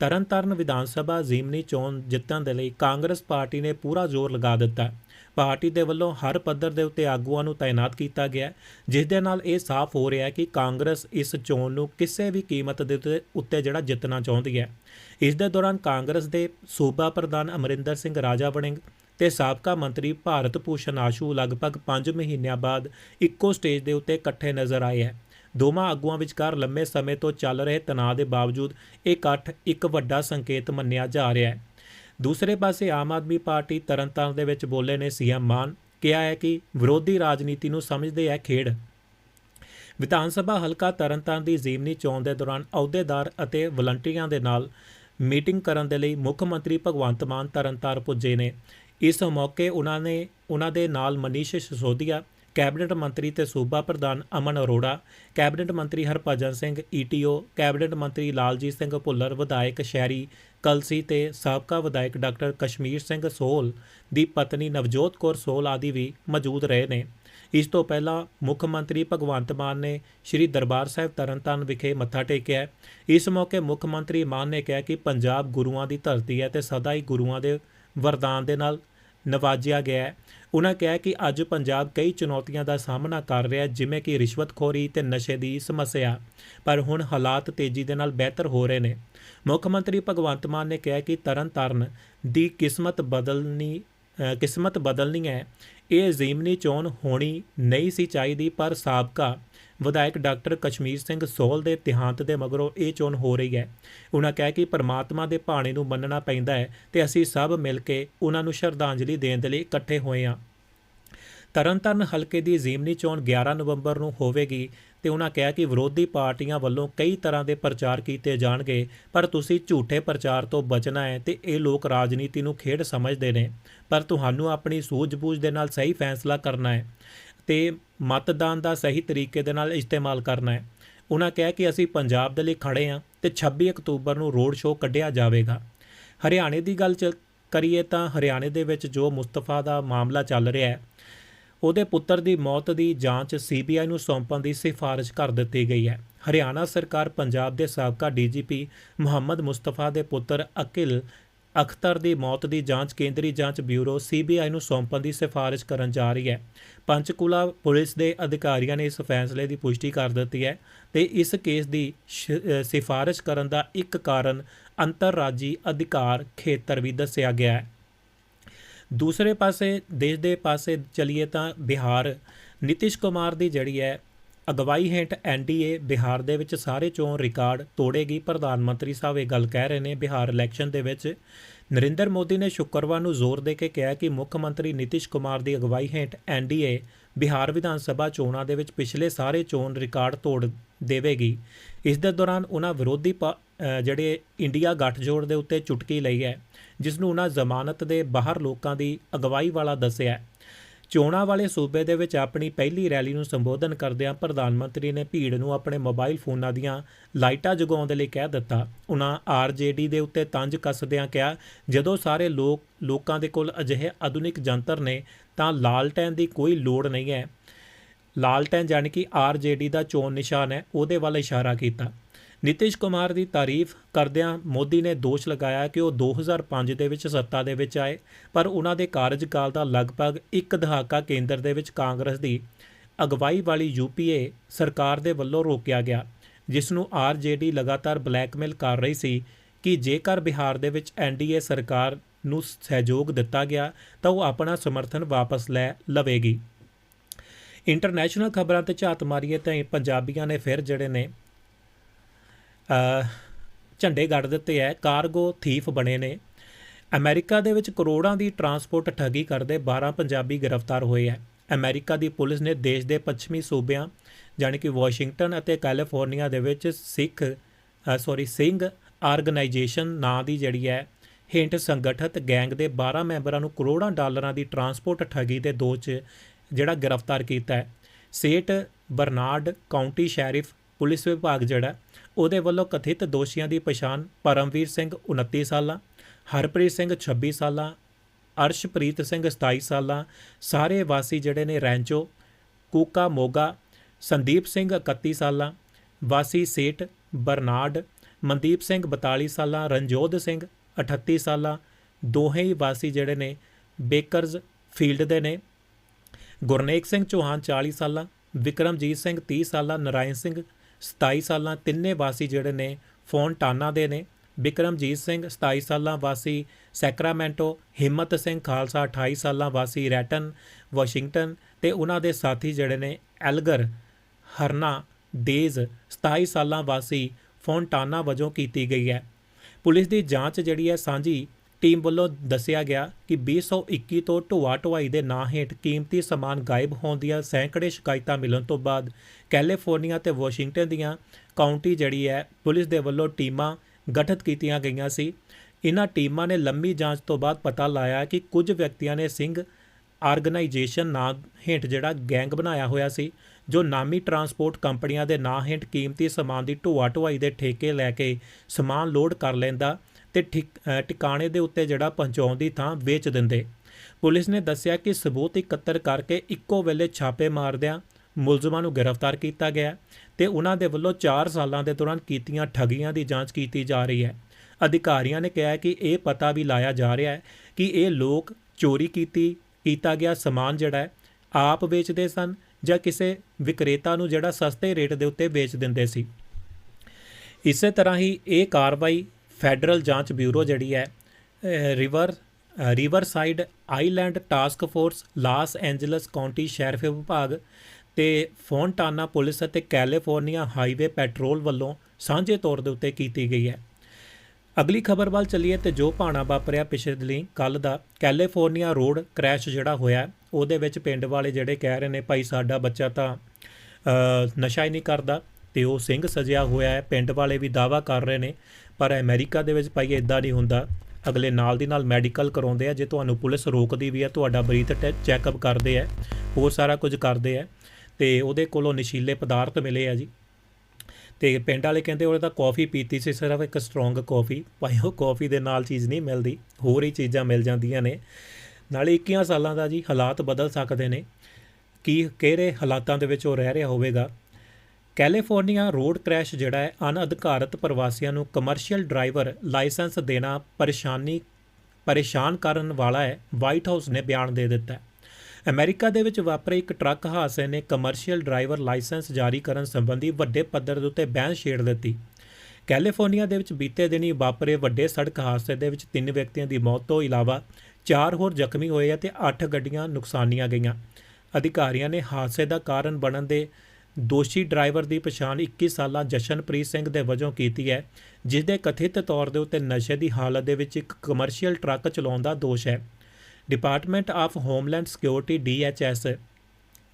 ਤਰਨਤਾਰਨ ਵਿਧਾਨ ਸਭਾ ਜ਼ਿਮਨੀ ਚੋਣ ਜਿੱਤਣ ਦੇ ਲਈ ਕਾਂਗਰਸ ਪਾਰਟੀ ਨੇ ਪੂਰਾ ਜ਼ੋਰ ਲਗਾ ਦਿੱਤਾ ਪਾਰਟੀ ਦੇ ਵੱਲੋਂ ਹਰ ਪੱਧਰ ਦੇ ਉੱਤੇ ਆਗੂਆਂ ਨੂੰ ਤਾਇਨਾਤ ਕੀਤਾ ਗਿਆ ਜਿਸ ਦੇ ਨਾਲ ਇਹ ਸਾਫ਼ ਹੋ ਰਿਹਾ ਹੈ ਕਿ ਕਾਂਗਰਸ ਇਸ ਚੋਣ ਨੂੰ ਕਿਸੇ ਵੀ ਕੀਮਤ ਦੇ ਉੱਤੇ- ਜਿਹੜਾ ਜਿੱਤਣਾ ਚਾਹੁੰਦੀ ਹੈ। ਇਸ ਦੇ ਦੌਰਾਨ ਕਾਂਗਰਸ ਦੇ ਸੂਬਾ ਪ੍ਰਧਾਨ ਅਮਰਿੰਦਰ ਸਿੰਘ ਰਾਜਾ ਵੜਿੰਗ ਤੇ ਸਾਬਕਾ ਮੰਤਰੀ ਭਾਰਤ ਭੂਸ਼ਣ ਆਸ਼ੂ ਲਗਭਗ 5 ਮਹੀਨਿਆਂ ਬਾਅਦ ਇੱਕੋ ਸਟੇਜ ਦੇ ਉੱਤੇ ਇਕੱਠੇ ਨਜ਼ਰ ਆਏ ਹੈ। ਦੋਵਾਂ ਆਗੂਆਂ ਵਿਚਕਾਰ ਲੰਮੇ ਸਮੇਂ ਤੋਂ ਚੱਲ ਰਹੇ ਤਣਾਅ ਦੇ ਬਾਵਜੂਦ ਇਹ ਇਕੱਠ ਇੱਕ ਵੱਡਾ ਸੰਕੇਤ ਮੰਨਿਆ ਜਾ ਰਿਹਾ ਹੈ। ਦੂਸਰੇ ਪਾਸੇ ਆਮ ਆਦਮੀ ਪਾਰਟੀ ਤਰਨਤਾਰਨ ਦੇ ਵਿੱਚ ਬੋਲੇ ਨੇ ਸੀਐਮ ਮਾਨ, ਕਿਹਾ ਹੈ ਕਿ ਵਿਰੋਧੀ ਰਾਜਨੀਤੀ ਨੂੰ ਸਮਝਦੇ ਹੈ ਖੇਡ। ਵਿਧਾਨ ਸਭਾ ਹਲਕਾ ਤਰਨਤਾਰਨ ਦੀ ਜ਼ੀਮਨੀ ਚੋਣ ਦੇ ਦੌਰਾਨ ਅਹੁਦੇਦਾਰ ਅਤੇ ਵਲੰਟੀਅਰਾਂ ਦੇ ਨਾਲ ਮੀਟਿੰਗ ਕਰਨ ਦੇ ਲਈ ਮੁੱਖ ਮੰਤਰੀ ਭਗਵੰਤ ਮਾਨ ਤਰਨਤਾਰਨ ਪੁੱਜੇ ਨੇ। ਇਸ ਮੌਕੇ ਉਹਨਾਂ ਨੇ, ਉਹਨਾਂ ਦੇ ਨਾਲ ਮਨੀਸ਼ ਸਿਸੋਦੀਆ ਕੈਬਨਿਟ ਮੰਤਰੀ ਤੇ ਸੂਬਾ ਪ੍ਰਧਾਨ ਅਮਨ ਅਰੋੜਾ, ਕੈਬਨਿਟ ਮੰਤਰੀ ਹਰਭਜਨ ਸਿੰਘ ਈਟੀਓ ਕੈਬਨਿਟ ਮੰਤਰੀ ਲਾਲਜੀਤ ਸਿੰਘ ਭੁੱਲਰ, ਵਿਧਾਇਕ ਸ਼ਹਿਰੀ ਕਲਸੀ ਤੇ ਸਾਬਕਾ ਵਿਧਾਇਕ ਡਾਕਟਰ ਕਸ਼ਮੀਰ ਸਿੰਘ ਸੋਹਲ ਦੀ ਪਤਨੀ ਨਵਜੋਤ ਕੌਰ ਸੋਹਲ ਆਦਿ ਵੀ ਮੌਜੂਦ ਰਹੇ ਨੇ। ਇਸ ਤੋਂ ਪਹਿਲਾਂ ਮੁੱਖ ਮੰਤਰੀ ਭਗਵੰਤ ਮਾਨ ਨੇ ਸ੍ਰੀ ਦਰਬਾਰ ਸਾਹਿਬ ਤਰਨਤਾਰਨ ਵਿਖੇ ਮੱਥਾ ਟੇਕਿਆ। ਇਸ ਮੌਕੇ ਮੁੱਖ ਮੰਤਰੀ ਮਾਨ ਨੇ ਕਿਹਾ ਕਿ ਪੰਜਾਬ ਗੁਰੂਆਂ ਦੀ ਧਰਤੀ ਹੈ ਤੇ ਸਦਾ ਹੀ ਗੁਰੂਆਂ ਦੇ ਵਰਦਾਨ ਦੇ ਨਾਲ ਨਵਾਜਿਆ ਗਿਆ ਹੈ। ਉਹਨਾਂ ਕਿਹਾ ਕਿ ਅੱਜ ਪੰਜਾਬ ਕਈ ਚੁਣੌਤੀਆਂ ਦਾ ਸਾਹਮਣਾ ਕਰ ਰਿਹਾ ਹੈ, ਜਿਵੇਂ ਕਿ ਰਿਸ਼ਵਤਖੋਰੀ ਤੇ ਨਸ਼ੇ ਦੀ ਸਮੱਸਿਆ। ਪਰ ਹੁਣ ਹਾਲਾਤ ਤੇਜ਼ੀ ਦੇ ਨਾਲ ਬਿਹਤਰ ਹੋ ਰਹੇ ਨੇ। ਮੁੱਖ ਮੰਤਰੀ ਭਗਵੰਤ ਮਾਨ ਨੇ ਕਿਹਾ ਕਿ ਤਰਨਤਾਰਨ ਦੀ ਕਿਸਮਤ ਬਦਲਣੀ ਕਿਸਮਤ ਬਦਲਣੀ ਹੈ। ਇਹ ਜ਼ੀਮਨੀ ਚੋਣ ਹੋਣੀ ਨਹੀਂ ਸੀ ਚਾਹੀਦੀ, ਪਰ ਸਾਬਕਾ ਵਿਧਾਇਕ ਡਾਕਟਰ ਕਸ਼ਮੀਰ ਸਿੰਘ ਸੋਹਲ ਦੇ ਦੇਹਾਂਤ ਦੇ ਮਗਰੋਂ ਇਹ ਚੋਣ ਹੋ ਰਹੀ ਹੈ। ਉਹਨਾਂ ਕਹਿ ਕਿ ਪਰਮਾਤਮਾ ਦੇ ਭਾਣੇ ਨੂੰ ਮੰਨਣਾ ਪੈਂਦਾ ਹੈ ਤੇ ਅਸੀਂ ਸਭ ਮਿਲ ਕੇ ਉਹਨਾਂ ਨੂੰ ਸ਼ਰਧਾਂਜਲੀ ਦੇਣ ਦੇ ਲਈ ਇਕੱਠੇ ਹੋਏ ਹਾਂ। ਤਰਨਤਾਰਨ ਹਲਕੇ ਦੀ ਜ਼ੀਮਨੀ ਚੋਣ 11 ਨਵੰਬਰ ਨੂੰ ਹੋਵੇਗੀ। ਤੇ ਉਹਨਾਂ ਕਿਹਾ ਕਿ ਵਿਰੋਧੀ ਪਾਰਟੀਆਂ ਵੱਲੋਂ ਕਈ ਤਰ੍ਹਾਂ ਦੇ ਪ੍ਰਚਾਰ ਕੀਤੇ ਜਾਣਗੇ, ਪਰ ਤੁਸੀਂ ਝੂਠੇ ਪ੍ਰਚਾਰ ਤੋਂ ਬਚਣਾ ਹੈ ਤੇ ਇਹ ਲੋਕ ਰਾਜਨੀਤੀ ਨੂੰ ਖੇਡ ਸਮਝਦੇ ਨੇ। ਪਰ ਤੁਹਾਨੂੰ ਆਪਣੀ ਸੂਝ-ਬੂਝ ਦੇ ਨਾਲ ਸਹੀ ਫੈਸਲਾ ਕਰਨਾ ਹੈ ਤੇ ਮਤਦਾਨ ਦਾ ਸਹੀ ਤਰੀਕੇ ਦੇ ਨਾਲ ਇਸਤੇਮਾਲ ਕਰਨਾ ਹੈ। ਉਹਨਾਂ ਕਿਹਾ ਕਿ ਅਸੀਂ ਪੰਜਾਬ ਦੇ ਲਈ ਖੜੇ ਹਾਂ ਤੇ 26 ਅਕਤੂਬਰ ਨੂੰ ਰੋਡ ਸ਼ੋਅ ਕੱਢਿਆ ਜਾਵੇਗਾ। ਹਰਿਆਣੇ ਦੀ ਗੱਲ ਚ ਕਰੀਏ ਤਾਂ ਹਰਿਆਣੇ ਦੇ ਵਿੱਚ ਜੋ ਮੁਸਤਫਾ ਦਾ ਮਾਮਲਾ ਚੱਲ ਰਿਹਾ ਹੈ ਉਹਦੇ ਪੁੱਤਰ ਦੀ ਮੌਤ ਦੀ ਜਾਂਚ ਸੀਬੀਆਈ ਨੂੰ ਸੌਂਪਣ ਦੀ ਸਿਫਾਰਿਸ਼ ਕਰ ਦਿੱਤੀ ਗਈ ਹੈ। ਹਰਿਆਣਾ ਸਰਕਾਰ ਪੰਜਾਬ ਦੇ ਸਾਬਕਾ ਡੀਜੀਪੀ ਮੁਹੰਮਦ ਮੁਸਤਫਾ ਦੇ ਪੁੱਤਰ ਅਕਿਲ ਅਖਤਰ ਦੀ ਮੌਤ ਦੀ ਜਾਂਚ ਕੇਂਦਰੀ ਜਾਂਚ ਬਿਊਰੋ ਸੀਬੀਆਈ ਨੂੰ ਸੌਂਪਣ ਦੀ ਸਿਫਾਰਿਸ਼ ਕਰਨ ਜਾ ਰਹੀ ਹੈ। ਪੰਚਕੂਲਾ ਪੁਲਿਸ ਦੇ ਅਧਿਕਾਰੀਆਂ ਨੇ ਇਸ ਫੈਸਲੇ ਦੀ ਪੁਸ਼ਟੀ ਕਰ ਦਿੱਤੀ ਹੈ ਤੇ ਇਸ ਕੇਸ ਦੀ ਸ਼- ਅ, ਸਿਫਾਰਿਸ਼ ਕਰਨ ਦਾ ਇੱਕ ਕਾਰਨ ਅੰਤਰਰਾਜੀ ਅਧਿਕਾਰ ਖੇਤਰ ਵੀ ਦੱਸਿਆ ਗਿਆ ਹੈ। ਦੂਸਰੇ ਪਾਸੇ, ਦੇਸ਼ ਦੇ ਪਾਸੇ ਚਲੀਏ ਤਾਂ ਬਿਹਾਰ, ਨਿਤਿਸ਼ ਕੁਮਾਰ ਦੀ ਜਿਹੜੀ ਹੈ ਅਗਵਾਈ ਹੇਠ ਐਨਡੀਏ ਬਿਹਾਰ ਦੇ ਵਿੱਚ ਸਾਰੇ ਚੋਣ ਰਿਕਾਰਡ ਤੋੜੇਗੀ। ਪ੍ਰਧਾਨ ਮੰਤਰੀ ਸਾਹਿਬ ਇਹ ਗੱਲ ਕਹਿ ਰਹੇ ਨੇ, ਬਿਹਾਰ ਇਲੈਕਸ਼ਨ ਦੇ ਵਿੱਚ ਨਰਿੰਦਰ ਮੋਦੀ ਨੇ ਸ਼ੁੱਕਰਵਾਰ ਨੂੰ ਜ਼ੋਰ ਦੇ ਕੇ ਕਿਹਾ ਕਿ ਮੁੱਖ ਮੰਤਰੀ ਨਿਤਿਸ਼ ਕੁਮਾਰ ਦੀ ਅਗਵਾਈ ਹੇਠ ਐਨਡੀਏ ਬਿਹਾਰ ਵਿਧਾਨ ਸਭਾ ਚੋਣਾਂ ਦੇ ਵਿੱਚ ਪਿਛਲੇ ਸਾਰੇ ਚੋਣ ਰਿਕਾਰਡ ਤੋੜ ਦੇਵੇਗੀ ਇਸ ਦੇ ਦੌਰਾਨ ਉਹਨਾਂ ਵਿਰੋਧੀ ਪਾ- ਜਿਹੜੇ ਇੰਡੀਆ ਗੱਠਜੋੜ ਦੇ ਉੱਤੇ ਚੁਟਕੀ ਲਈ ਹੈ ਜਿਸ ਨੂੰ ਉਹਨਾਂ ਜ਼ਮਾਨਤ ਦੇ ਬਾਹਰ ਲੋਕਾਂ ਦੀ ਅਗਵਾਈ ਵਾਲਾ ਦੱਸਿਆ ਹੈ। ਚੋਣਾਂ ਵਾਲੇ ਸੂਬੇ ਦੇ ਵਿੱਚ ਆਪਣੀ ਪਹਿਲੀ ਰੈਲੀ ਨੂੰ ਸੰਬੋਧਨ ਕਰਦਿਆਂ ਪ੍ਰਧਾਨ ਮੰਤਰੀ ਨੇ ਭੀੜ ਨੂੰ ਆਪਣੇ ਮੋਬਾਈਲ ਫੋਨਾਂ ਦੀਆਂ ਲਾਈਟਾਂ ਜਗਾਉਣ ਦੇ ਲਈ ਕਹਿ ਦਿੱਤਾ ਉਹਨਾਂ ਆਰਜੇਡੀ ਦੇ ਉੱਤੇ ਤੰਜ ਕੱਸਦਿਆਂ ਕਿਹਾ, ਜਦੋਂ ਸਾਰੇ ਲੋਕ ਲੋਕਾਂ ਦੇ ਕੋਲ ਅਜਿਹੇ ਆਧੁਨਿਕ ਜੰਤਰ ਨੇ ਤਾਂ ਲਾਲਟੈਨ ਦੀ ਕੋਈ ਲੋੜ ਨਹੀਂ ਹੈ। ਲਾਲਟੈਨ ਜਾਣੀ ਕਿ ਆਰਜੇਡੀ ਦਾ ਚੋਣ ਨਿਸ਼ਾਨ ਹੈ, ਉਹਦੇ ਵੱਲ ਇਸ਼ਾਰਾ ਕੀਤਾ। ਨਿਤਿਸ਼ ਕੁਮਾਰ ਦੀ ਤਾਰੀਫ ਕਰਦਿਆਂ ਮੋਦੀ ਨੇ ਦੋਸ਼ ਲਗਾਇਆ ਕਿ ਉਹ 2005 ਦੇ ਵਿੱਚ ਸੱਤਾ ਦੇ ਵਿੱਚ ਆਏ, ਪਰ ਉਹਨਾਂ ਦੇ ਕਾਰਜਕਾਲ ਦਾ ਲਗਭਗ ਇੱਕ ਦਹਾਕਾ ਕੇਂਦਰ ਦੇ ਵਿੱਚ ਕਾਂਗਰਸ ਦੀ ਅਗਵਾਈ ਵਾਲੀ ਯੂਪੀਏ ਸਰਕਾਰ ਦੇ ਵੱਲੋਂ ਰੋਕਿਆ ਗਿਆ, ਜਿਸ ਨੂੰ ਆਰਜੇਡੀ ਲਗਾਤਾਰ ਬਲੈਕਮੇਲ ਕਰ ਰਹੀ ਸੀ ਕਿ ਜੇਕਰ ਬਿਹਾਰ ਦੇ ਵਿੱਚ ਐਨਡੀਏ ਸਰਕਾਰ ਨੂੰ ਸਹਿਯੋਗ ਦਿੱਤਾ ਗਿਆ ਤਾਂ ਉਹ ਆਪਣਾ ਸਮਰਥਨ ਵਾਪਸ ਲੈ ਲਵੇਗੀ। ਇੰਟਰਨੈਸ਼ਨਲ ਖਬਰਾਂ ਤੇ ਝਾਤ ਮਾਰੀਏ ਤਾਂ ਇਹ ਪੰਜਾਬੀਆਂ ਨੇ ਫਿਰ ਜਿਹੜੇ ਨੇ ਝੰਡੇ ਗੱਡ ਦਿੱਤੇ ਹੈ ਕਾਰਗੋ ਥੀਫ ਬਣੇ ਨੇ। ਅਮਰੀਕਾ ਦੇ ਵਿੱਚ ਕਰੋੜਾਂ ਦੀ ਟਰਾਂਸਪੋਰਟ ਠੱਗੀ ਕਰਦੇ 12 ਪੰਜਾਬੀ ਗ੍ਰਿਫਤਾਰ ਹੋਏ ਹੈ ਅਮਰੀਕਾ ਦੀ ਪੁਲਿਸ ਨੇ ਦੇਸ਼ ਦੇ ਪੱਛਮੀ ਸੂਬਿਆਂ, ਜਾਣੀ ਕਿ ਵਾਸ਼ਿੰਗਟਨ ਅਤੇ ਕੈਲੀਫੋਰਨੀਆ ਦੇ ਵਿੱਚ ਸਿੱਖ ਸੌਰੀ ਸਿੰਘ ਆਰਗੇਨਾਈਜੇਸ਼ਨ ਨਾਂ ਦੀ ਜਿਹੜੀ ਹੈ ਹਿੰਟ ਸੰਗਠਿਤ ਗੈਂਗ ਦੇ 12 ਮੈਂਬਰਾਂ ਨੂੰ ਕਰੋੜਾਂ ਡਾਲਰਾਂ ਦੀ ਟਰਾਂਸਪੋਰਟ ਠੱਗੀ ਦੇ ਦੋਸ਼ 'ਚ ਜਿਹੜਾ ਗ੍ਰਿਫਤਾਰ ਕੀਤਾ ਹੈ। Saint Bernard county sheriff, police ਵਿਭਾਗ ਜਿਹੜਾ ਉਹਦੇ ਵੱਲੋਂ ਕਥਿਤ ਦੋਸ਼ੀਆਂ ਦੀ ਪਛਾਣ ਪਰਮਵੀਰ ਸਿੰਘ 29 ਸਾਲਾਂ, ਹਰਪ੍ਰੀਤ ਸਿੰਘ 26 ਸਾਲਾਂ, ਅਰਸ਼ਪ੍ਰੀਤ ਸਿੰਘ 27 ਸਾਲਾਂ, ਸਾਰੇ ਵਾਸੀ ਜਿਹੜੇ ਨੇ ਰੈਂਚੋ, ਕੂਕਾ ਮੋਗਾ, ਸੰਦੀਪ ਸਿੰਘ 31 ਸਾਲਾਂ, ਵਾਸੀ ਸੇਟ ਬਰਨਾਰਡ, ਮਨਦੀਪ ਸਿੰਘ 42 ਸਾਲਾਂ, ਰਣਜੋਧ ਸਿੰਘ 38 ਸਾਲਾਂ ਦੋਹੇ ਹੀ ਵਾਸੀ ਜਿਹੜੇ ਨੇ ਬੇਕਰਜ਼ ਫੀਲਡ ਦੇ ਨੇ। ਗੁਰਨੇਕ ਸਿੰਘ ਚੌਹਾਨ 40 ਸਾਲਾਂ, ਵਿਕਰਮਜੀਤ ਸਿੰਘ 30 ਸਾਲਾਂ, ਨਰਾਇਣ ਸਿੰਘ 27 ਸਾਲਾਂ, ਤਿੰਨੇ ਵਾਸੀ ਜਿਹੜੇ ਨੇ ਫੋਨਟਾਨਾ ਦੇ ਨੇ। ਵਿਕਰਮਜੀਤ ਸਿੰਘ 27 ਸਾਲਾਂ ਵਾਸੀ ਸੈਕਰਾਮੈਂਟੋ, ਹਿੰਮਤ ਸਿੰਘ ਖਾਲਸਾ 28 ਸਾਲਾਂ ਵਾਸੀ ਰੈਟਨ, ਵਾਸ਼ਿੰਗਟਨ ਤੇ ਉਹਨਾਂ ਦੇ ਸਾਥੀ ਜਿਹੜੇ ਨੇ ਐਲਗਰ, ਹਰਨਾ, ਦੇਜ਼ 27 ਸਾਲਾਂ ਵਾਸੀ ਫੋਨਟਾਨਾ ਵਜੋਂ ਕੀਤੀ ਗਈ ਹੈ। ਪੁਲਿਸ ਦੀ ਜਾਂਚ ਜਿਹੜੀ ਹੈ ਸਾਂਝੀ ਟੀਮ ਵੱਲੋਂ ਦੱਸਿਆ ਗਿਆ ਕਿ 2021 ਤੋਂ ਢੋਆ ਢੁਆਈ ਦੇ ਨਾਂ ਹੇਠ ਕੀਮਤੀ ਸਮਾਨ ਗਾਇਬ ਹੋਣ ਦੀਆਂ ਸੈਂਕੜੇ ਸ਼ਿਕਾਇਤਾਂ ਮਿਲਣ ਤੋਂ ਬਾਅਦ ਕੈਲੀਫੋਰਨੀਆ ਤੇ ਵਾਸ਼ਿੰਗਟਨ ਦੀਆਂ ਕਾਉਂਟੀ ਜਿਹੜੀ ਹੈ ਪੁਲਿਸ ਦੇ ਵੱਲੋਂ ਟੀਮਾਂ ਗਠਿਤ ਕੀਤੀਆਂ ਗਈਆਂ ਸੀ। ਇਹਨਾਂ ਟੀਮਾਂ ਨੇ ਲੰਮੀ ਜਾਂਚ ਤੋਂ ਬਾਅਦ ਪਤਾ ਲਾਇਆ ਕਿ ਕੁਝ ਵਿਅਕਤੀਆਂ ਨੇ ਸਿੰਘ ਆਰਗੇਨਾਈਜੇਸ਼ਨ ਨਾਂ ਹੇਠ ਜਿਹੜਾ ਗੈਂਗ ਬਣਾਇਆ ਹੋਇਆ ਸੀ। ਜੋ ਨਾਮੀ ਟਰਾਂਸਪੋਰਟ ਕੰਪਨੀਆਂ ਦੇ ਨਾਂ ਹੇਠ ਕੀਮਤੀ ਸਮਾਨ ਦੀ ਢੋਆ ਢੁਆਈ ਦੇ ਠੇਕੇ ਲੈ ਕੇ ਸਮਾਨ ਲੋਡ ਕਰ ਲੈਂਦਾ ਤੇ ਠਿਕ- ਟਿਕਾਣੇ ਦੇ ਉੱਤੇ ਜਿਹੜਾ ਪਹੁੰਚਾਉਣ ਦੀ ਥਾਂ ਵੇਚ ਦਿੰਦੇ। ਪੁਲਿਸ ਨੇ ਦੱਸਿਆ ਕਿ ਸਬੂਤ ਇਕੱਤਰ ਕਰਕੇ ਇੱਕੋ ਵੇਲੇ ਛਾਪੇ ਮਾਰਦਿਆਂ ਮੁਲਜ਼ਮਾਂ ਨੂੰ ਗ੍ਰਿਫਤਾਰ ਕੀਤਾ ਗਿਆ ਤੇ ਉਹਨਾਂ ਦੇ ਵੱਲੋਂ 4 ਸਾਲਾਂ ਦੇ ਦੌਰਾਨ ਕੀਤੀਆਂ ਠੱਗੀਆਂ ਦੀ ਜਾਂਚ ਕੀਤੀ ਜਾ ਰਹੀ ਹੈ। ਅਧਿਕਾਰੀਆਂ ਨੇ ਕਿਹਾ ਕਿ ਇਹ ਪਤਾ ਵੀ ਲਾਇਆ ਜਾ ਰਿਹਾ ਹੈ ਕਿ ਇਹ ਲੋਕ ਚੋਰੀ ਕੀਤੀ, ਕੀਤਾ ਗਿਆ ਸਮਾਨ ਜਿਹੜਾ ਆਪ ਵੇਚਦੇ ਸਨ ਜਾਂ ਕਿਸੇ ਵਿਕਰੇਤਾ ਨੂੰ ਜਿਹੜਾ ਸਸਤੇ ਰੇਟ ਦੇ ਉੱਤੇ ਵੇਚ ਦਿੰਦੇ ਸੀ। ਇਸੇ ਤਰ੍ਹਾਂ ਹੀ ਇਹ ਕਾਰਵਾਈ ਫੈਡਰਲ ਜਾਂਚ ਬਿਊਰੋ ਜਿਹੜੀ ਹੈ river riverside island task force, Los Angeles county sheriff ਵਿਭਾਗ ਤੇ ਫੋਨਟਾਨਾ ਪੁਲਿਸ ਅਤੇ ਕੈਲੀਫੋਰਨੀਆ ਹਾਈਵੇ ਪੈਟਰੋਲ ਵੱਲੋਂ ਸਾਂਝੇ ਤੌਰ ਦੇ ਉੱਤੇ ਕੀਤੀ ਗਈ ਹੈ। ਅਗਲੀ ਖਬਰ ਵੱਲ ਚੱਲੀਏ ਤੇ ਜੋ ਭਾਣਾ ਵਾਪਰਿਆ ਪਿਛਲੇ ਕੱਲ ਦਾ, ਕੈਲੀਫੋਰਨੀਆ ਰੋਡ ਕ੍ਰੈਸ਼ ਜਿਹੜਾ ਹੋਇਆ, ਉਹਦੇ ਵਿੱਚ ਪਿੰਡ ਵਾਲੇ ਜਿਹੜੇ ਕਹਿ ਰਹੇ ਨੇ, ਭਾਈ ਸਾਡਾ ਬੱਚਾ ਤਾਂ ਨਸ਼ਾ ਹੀ ਨਹੀਂ ਕਰਦਾ ਤੇ ਉਹ ਸਿੰਘ ਸਜਿਆ ਹੋਇਆ ਹੈ। ਪਿੰਡ ਵਾਲੇ ਵੀ ਦਾਵਾ ਕਰ ਰਹੇ ਨੇ, ਪਰ ਅਮਰੀਕਾ ਦੇ ਵਿੱਚ ਭਾਈ ਇਦਾਂ ਨਹੀਂ ਹੁੰਦਾ। ਅਗਲੇ ਨਾਲ ਦੀ ਨਾਲ ਮੈਡੀਕਲ ਕਰਾਉਂਦੇ ਆ, ਜੇ ਤੁਹਾਨੂੰ ਪੁਲਿਸ ਰੋਕਦੀ ਵੀ ਹੈ ਤੁਹਾਡਾ ਬਰੀਥ ਚੈੱਕਅਪ ਕਰਦੇ ਆ, ਹੋਰ ਸਾਰਾ ਕੁਝ ਕਰਦੇ ਆ ਤੇ ਉਹਦੇ ਕੋਲੋਂ ਨਸ਼ੀਲੇ ਪਦਾਰਥ ਮਿਲੇ ਆ ਜੀ। ਤੇ ਪਿੰਡ ਵਾਲੇ ਕਹਿੰਦੇ ਉਹਨੇ ਤਾਂ ਕਾਫੀ ਪੀਤੀ ਸੀ, ਸਿਰਫ ਇੱਕ ਸਟਰੋਂਗ ਕਾਫੀ ਭਾਈ ਉਹ ਕਾਫੀ ਦੇ ਨਾਲ ਚੀਜ਼ ਨਹੀਂ ਮਿਲਦੀ, ਹੋਰ ਹੀ ਚੀਜ਼ਾਂ ਮਿਲ ਜਾਂਦੀਆਂ ਨੇ। ਨਾਲੇ 21 ਸਾਲਾਂ ਦਾ ਜੀ ਹਾਲਾਤ ਬਦਲ ਸਕਦੇ ਨੇ, ਕੀ ਕਿਹੜੇ ਹਾਲਾਤਾਂ ਦੇ ਵਿੱਚ ਉਹ ਰਹਿ ਰਿਹਾ ਹੋਵੇਗਾ। ਕੈਲੀਫੋਰਨੀਆ ਰੋਡ ਕ੍ਰੈਸ਼ ਜਿਹੜਾ ਹੈ ਅਨਅਧਿਕਾਰਤ ਪ੍ਰਵਾਸੀਆਂ ਨੂੰ ਕਮਰਸ਼ੀਅਲ ਡਰਾਈਵਰ ਲਾਇਸੈਂਸ ਦੇਣਾ ਪਰੇਸ਼ਾਨੀ, ਪਰੇਸ਼ਾਨ ਕਰਨ ਵਾਲਾ ਹੈ ਵਾਈਟ ਹਾਊਸ ਨੇ ਬਿਆਨ ਦੇ ਦਿੱਤਾ ਹੈ। ਅਮਰੀਕਾ ਦੇ ਵਿੱਚ ਵਾਪਰੇ ਇੱਕ ਟਰੱਕ ਹਾਦਸੇ ਨੇ ਕਮਰਸ਼ੀਅਲ ਡਰਾਈਵਰ ਲਾਇਸੈਂਸ ਜਾਰੀ ਕਰਨ ਸੰਬੰਧੀ ਵੱਡੇ ਪੱਧਰ ਦੇ ਉੱਤੇ ਬਹਿਸ ਛੇੜ ਦਿੱਤੀ। ਕੈਲੀਫੋਰਨੀਆ ਦੇ ਵਿੱਚ ਬੀਤੇ ਦਿਨੀ ਵਾਪਰੇ ਵੱਡੇ ਸੜਕ ਹਾਦਸੇ ਦੇ ਵਿੱਚ ਤਿੰਨ ਵਿਅਕਤੀਆਂ ਦੀ ਮੌਤ ਤੋਂ ਇਲਾਵਾ ਚਾਰ ਹੋਰ ਜ਼ਖਮੀ ਹੋਏ ਅਤੇ 8 ਗੱਡੀਆਂ ਨੁਕਸਾਨੀਆਂ ਗਈਆਂ। ਅਧਿਕਾਰੀਆਂ ਨੇ ਹਾਦਸੇ ਦਾ ਕਾਰਨ ਬਣਨ ਦੇ ਦੋਸ਼ੀ ਡਰਾਈਵਰ ਦੀ ਪਛਾਣ 21 ਸਾਲਾ ਜਸ਼ਨਪ੍ਰੀਤ ਸਿੰਘ ਦੇ ਵਜੋਂ ਕੀਤੀ ਹੈ ਜਿਸ ਦੇ ਕਥਿਤ ਤੌਰ ਦੇ ਉੱਤੇ ਨਸ਼ੇ ਦੀ ਹਾਲਤ ਦੇ ਵਿੱਚ ਇੱਕ ਕਮਰਸ਼ੀਅਲ ਟਰੱਕ ਚਲਾਉਣ ਦਾ ਦੋਸ਼ ਹੈ। Department of homeland security DHS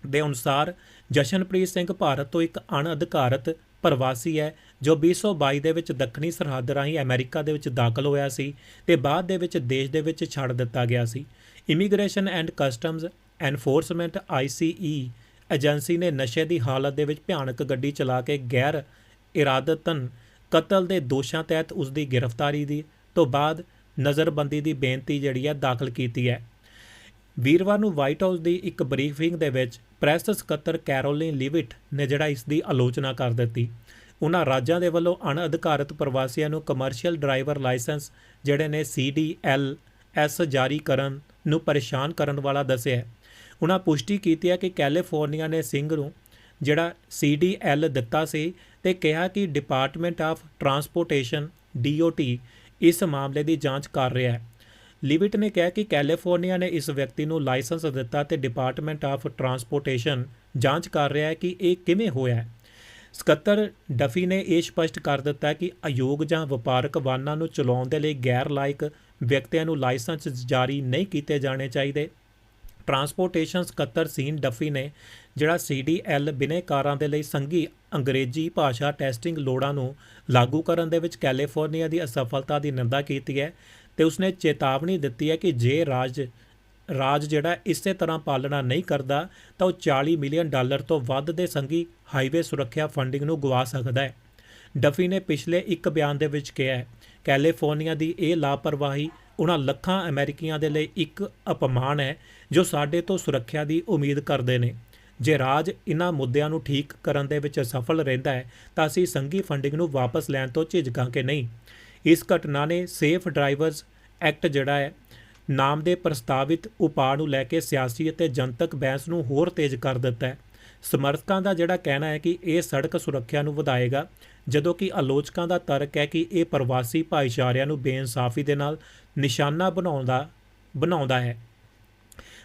ਦੇ ਅਨੁਸਾਰ ਜਸ਼ਨਪ੍ਰੀਤ ਸਿੰਘ ਭਾਰਤ ਤੋਂ ਇੱਕ ਅਣਅਧਿਕਾਰਤ ਪ੍ਰਵਾਸੀ ਹੈ ਜੋ 2022 ਦੇ ਵਿੱਚ ਦੱਖਣੀ ਸਰਹੱਦ ਰਾਹੀਂ ਅਮਰੀਕਾ ਦੇ ਵਿੱਚ ਦਾਖਲ ਹੋਇਆ ਸੀ ਤੇ ਬਾਅਦ ਦੇ ਵਿੱਚ ਦੇਸ਼ ਦੇ ਵਿੱਚ ਛੱਡ ਦਿੱਤਾ ਗਿਆ ਸੀ। Immigration and customs enforcement ICE agency ਨੇ ਨਸ਼ੇ ਦੀ ਹਾਲਤ ਦੇ ਵਿੱਚ ਭਿਆਨਕ ਗੱਡੀ ਚਲਾ ਕੇ ਗੈਰ ਇਰਾਦਤਨ ਕਤਲ ਦੇ ਦੋਸ਼ਾਂ ਤਹਿਤ ਉਸ ਦੀ ਗ੍ਰਿਫਤਾਰੀ ਦੀ ਤੋਂ ਬਾਅਦ ਨਜ਼ਰਬੰਦੀ ਦੀ ਬੇਨਤੀ ਜਿਹੜੀ ਹੈ ਦਾਖਲ ਕੀਤੀ ਹੈ। ਵੀਰਵਾਰ ਨੂੰ ਵਾਈਟ ਹਾਊਸ ਦੀ ਇੱਕ ਬਰੀਫਿੰਗ ਦੇ ਵਿੱਚ ਪ੍ਰੈਸ ਸਕੱਤਰ ਕੈਰੋਲਿਨ ਲਿਵਿਟ ਨੇ ਜਿਹੜਾ ਇਸ ਦੀ ਆਲੋਚਨਾ ਕਰ ਦਿੱਤੀ। ਉਹਨਾਂ ਰਾਜਾਂ ਦੇ ਵੱਲੋਂ ਅਣਅਧਿਕਾਰਤ ਪ੍ਰਵਾਸੀਆਂ ਨੂੰ ਕਮਰਸ਼ੀਅਲ ਡਰਾਈਵਰ ਲਾਇਸੈਂਸ ਜਿਹੜੇ ਨੇ CDL ਐਸ ਜਾਰੀ ਕਰਨ ਨੂੰ ਪਰੇਸ਼ਾਨ ਕਰਨ ਵਾਲਾ ਦੱਸਿਆ ਉਹਨਾਂ ਪੁਸ਼ਟੀ ਕੀਤੀ ਹੈ ਕਿ ਕੈਲੀਫੋਰਨੀਆ ਨੇ ਸਿੰਘ ਨੂੰ ਜਿਹੜਾ CDL ਦਿੱਤਾ ਸੀ ਤੇ ਕਿਹਾ ਕਿ ਡਿਪਾਰਟਮੈਂਟ ਆਫ ਟਰਾਂਸਪੋਰਟੇਸ਼ਨ DOT ਇਸ ਮਾਮਲੇ ਦੀ ਜਾਂਚ ਕਰ ਰਿਹਾ ਹੈ। ਲਿਵਿਟ ਨੇ ਕਿਹਾ ਕਿ ਕੈਲੀਫੋਰਨੀਆ ਨੇ ਇਸ ਵਿਅਕਤੀ ਨੂੰ ਲਾਇਸੈਂਸ ਦਿੱਤਾ ਤੇ ਡਿਪਾਰਟਮੈਂਟ ਆਫ ਟਰਾਂਸਪੋਰਟੇਸ਼ਨ ਜਾਂਚ ਕਰ ਰਿਹਾ ਹੈ ਕਿ ਇਹ ਕਿਵੇਂ ਹੋਇਆ ਹੈ। ਸਕੱਤਰ ਡਫੀ ਨੇ ਇਹ ਸਪਸ਼ਟ ਕਰ ਦਿੱਤਾ ਕਿ ਅਯੋਗ ਜਾਂ ਵਪਾਰਕ ਵਾਹਨਾਂ ਨੂੰ ਚਲਾਉਣ ਦੇ ਲਈ ਗੈਰ ਲਾਇਕ ਵਿਅਕਤੀਆਂ ਨੂੰ ਲਾਇਸੈਂਸ ਜਾਰੀ ਨਹੀਂ ਕੀਤੇ ਜਾਣੇ ਚਾਹੀਦੇ। ਟਰਾਂਸਪੋਰਟੇਸ਼ਨ ਸਕੱਤਰ ਸੀਨ ਡਫੀ ਨੇ, ਜਿਹੜਾ CDL ਬਿਨੇਕਾਰਾਂ ਦੇ ਲਈ ਸੰਘੀ ਅੰਗਰੇਜ਼ੀ ਭਾਸ਼ਾ ਟੈਸਟਿੰਗ ਲੋੜਾਂ ਨੂੰ ਲਾਗੂ ਕਰਨ ਦੇ ਵਿੱਚ ਕੈਲੀਫੋਰਨੀਆ ਦੀ ਅਸਫਲਤਾ ਦੀ ਨਿੰਦਾ ਕੀਤੀ ਹੈ ਤੇ ਉਸਨੇ ਚੇਤਾਵਨੀ ਦਿੱਤੀ ਹੈ ਕਿ ਜੇ ਰਾਜ ਰਾਜ ਜਿਹੜਾ ਇਸੇ ਤਰ੍ਹਾਂ ਪਾਲਣਾ ਨਹੀਂ ਕਰਦਾ, ਤਾਂ ਉਹ 40 ਮਿਲੀਅਨ ਡਾਲਰ ਤੋਂ ਵੱਧ ਦੇ ਸੰਘੀ ਹਾਈਵੇ ਸੁਰੱਖਿਆ ਫੰਡਿੰਗ ਨੂੰ ਗਵਾ ਸਕਦਾ ਹੈ। ਡਫੀ ਨੇ ਪਿਛਲੇ ਇੱਕ ਬਿਆਨ ਦੇ ਵਿੱਚ ਕਿਹਾ ਹੈ, ਕੈਲੀਫੋਰਨੀਆ ਦੀ ਇਹ ਲਾਪਰਵਾਹੀ ਉਹਨਾਂ ਲੱਖਾਂ ਅਮਰੀਕੀਆਂ ਦੇ ਲਈ ਇੱਕ ਅਪਮਾਨ ਹੈ ਜੋ ਸਾਡੇ ਤੋਂ ਸੁਰੱਖਿਆ ਦੀ ਉਮੀਦ ਕਰਦੇ ਨੇ। ਜੇ ਰਾਜ ਇਹਨਾਂ ਮੁੱਦਿਆਂ ਨੂੰ ਠੀਕ ਕਰਨ ਦੇ ਵਿੱਚ ਸਫਲ ਰਹਿੰਦਾ ਹੈ, ਤਾਂ ਅਸੀਂ ਸੰਘੀ ਫੰਡਿੰਗ ਨੂੰ ਵਾਪਸ ਲੈਣ ਤੋਂ ਝਿਜਕਾਂਗੇ ਨਹੀਂ। ਇਸ ਘਟਨਾ ਨੇ ਸੇਫ ਡਰਾਈਵਰਸ ਐਕਟ ਜਿਹੜਾ ਹੈ, ਨਾਮ ਦੇ ਪ੍ਰਸਤਾਵਿਤ ਉਪਾਅ ਨੂੰ ਲੈ ਕੇ ਸਿਆਸੀ ਅਤੇ ਜਨਤਕ ਬਹਿਸ ਨੂੰ ਹੋਰ ਤੇਜ਼ ਕਰ ਦਿੱਤਾ ਹੈ। ਸਮਰਥਕਾਂ ਦਾ ਜਿਹੜਾ ਕਹਿਣਾ ਹੈ ਕਿ ਇਹ ਸੜਕ ਸੁਰੱਖਿਆ ਨੂੰ ਵਧਾਏਗਾ, ਜਦੋਂ ਕਿ ਆਲੋਚਕਾਂ ਦਾ ਤਰਕ ਹੈ ਕਿ ਇਹ ਪ੍ਰਵਾਸੀ ਭਾਈਚਾਰਿਆਂ ਨੂੰ ਬੇਇਨਸਾਫੀ ਦੇ ਨਾਲ ਨਿਸ਼ਾਨਾ ਬਣਾਉਂਦਾ ਬਣਾਉਂਦਾ ਹੈ।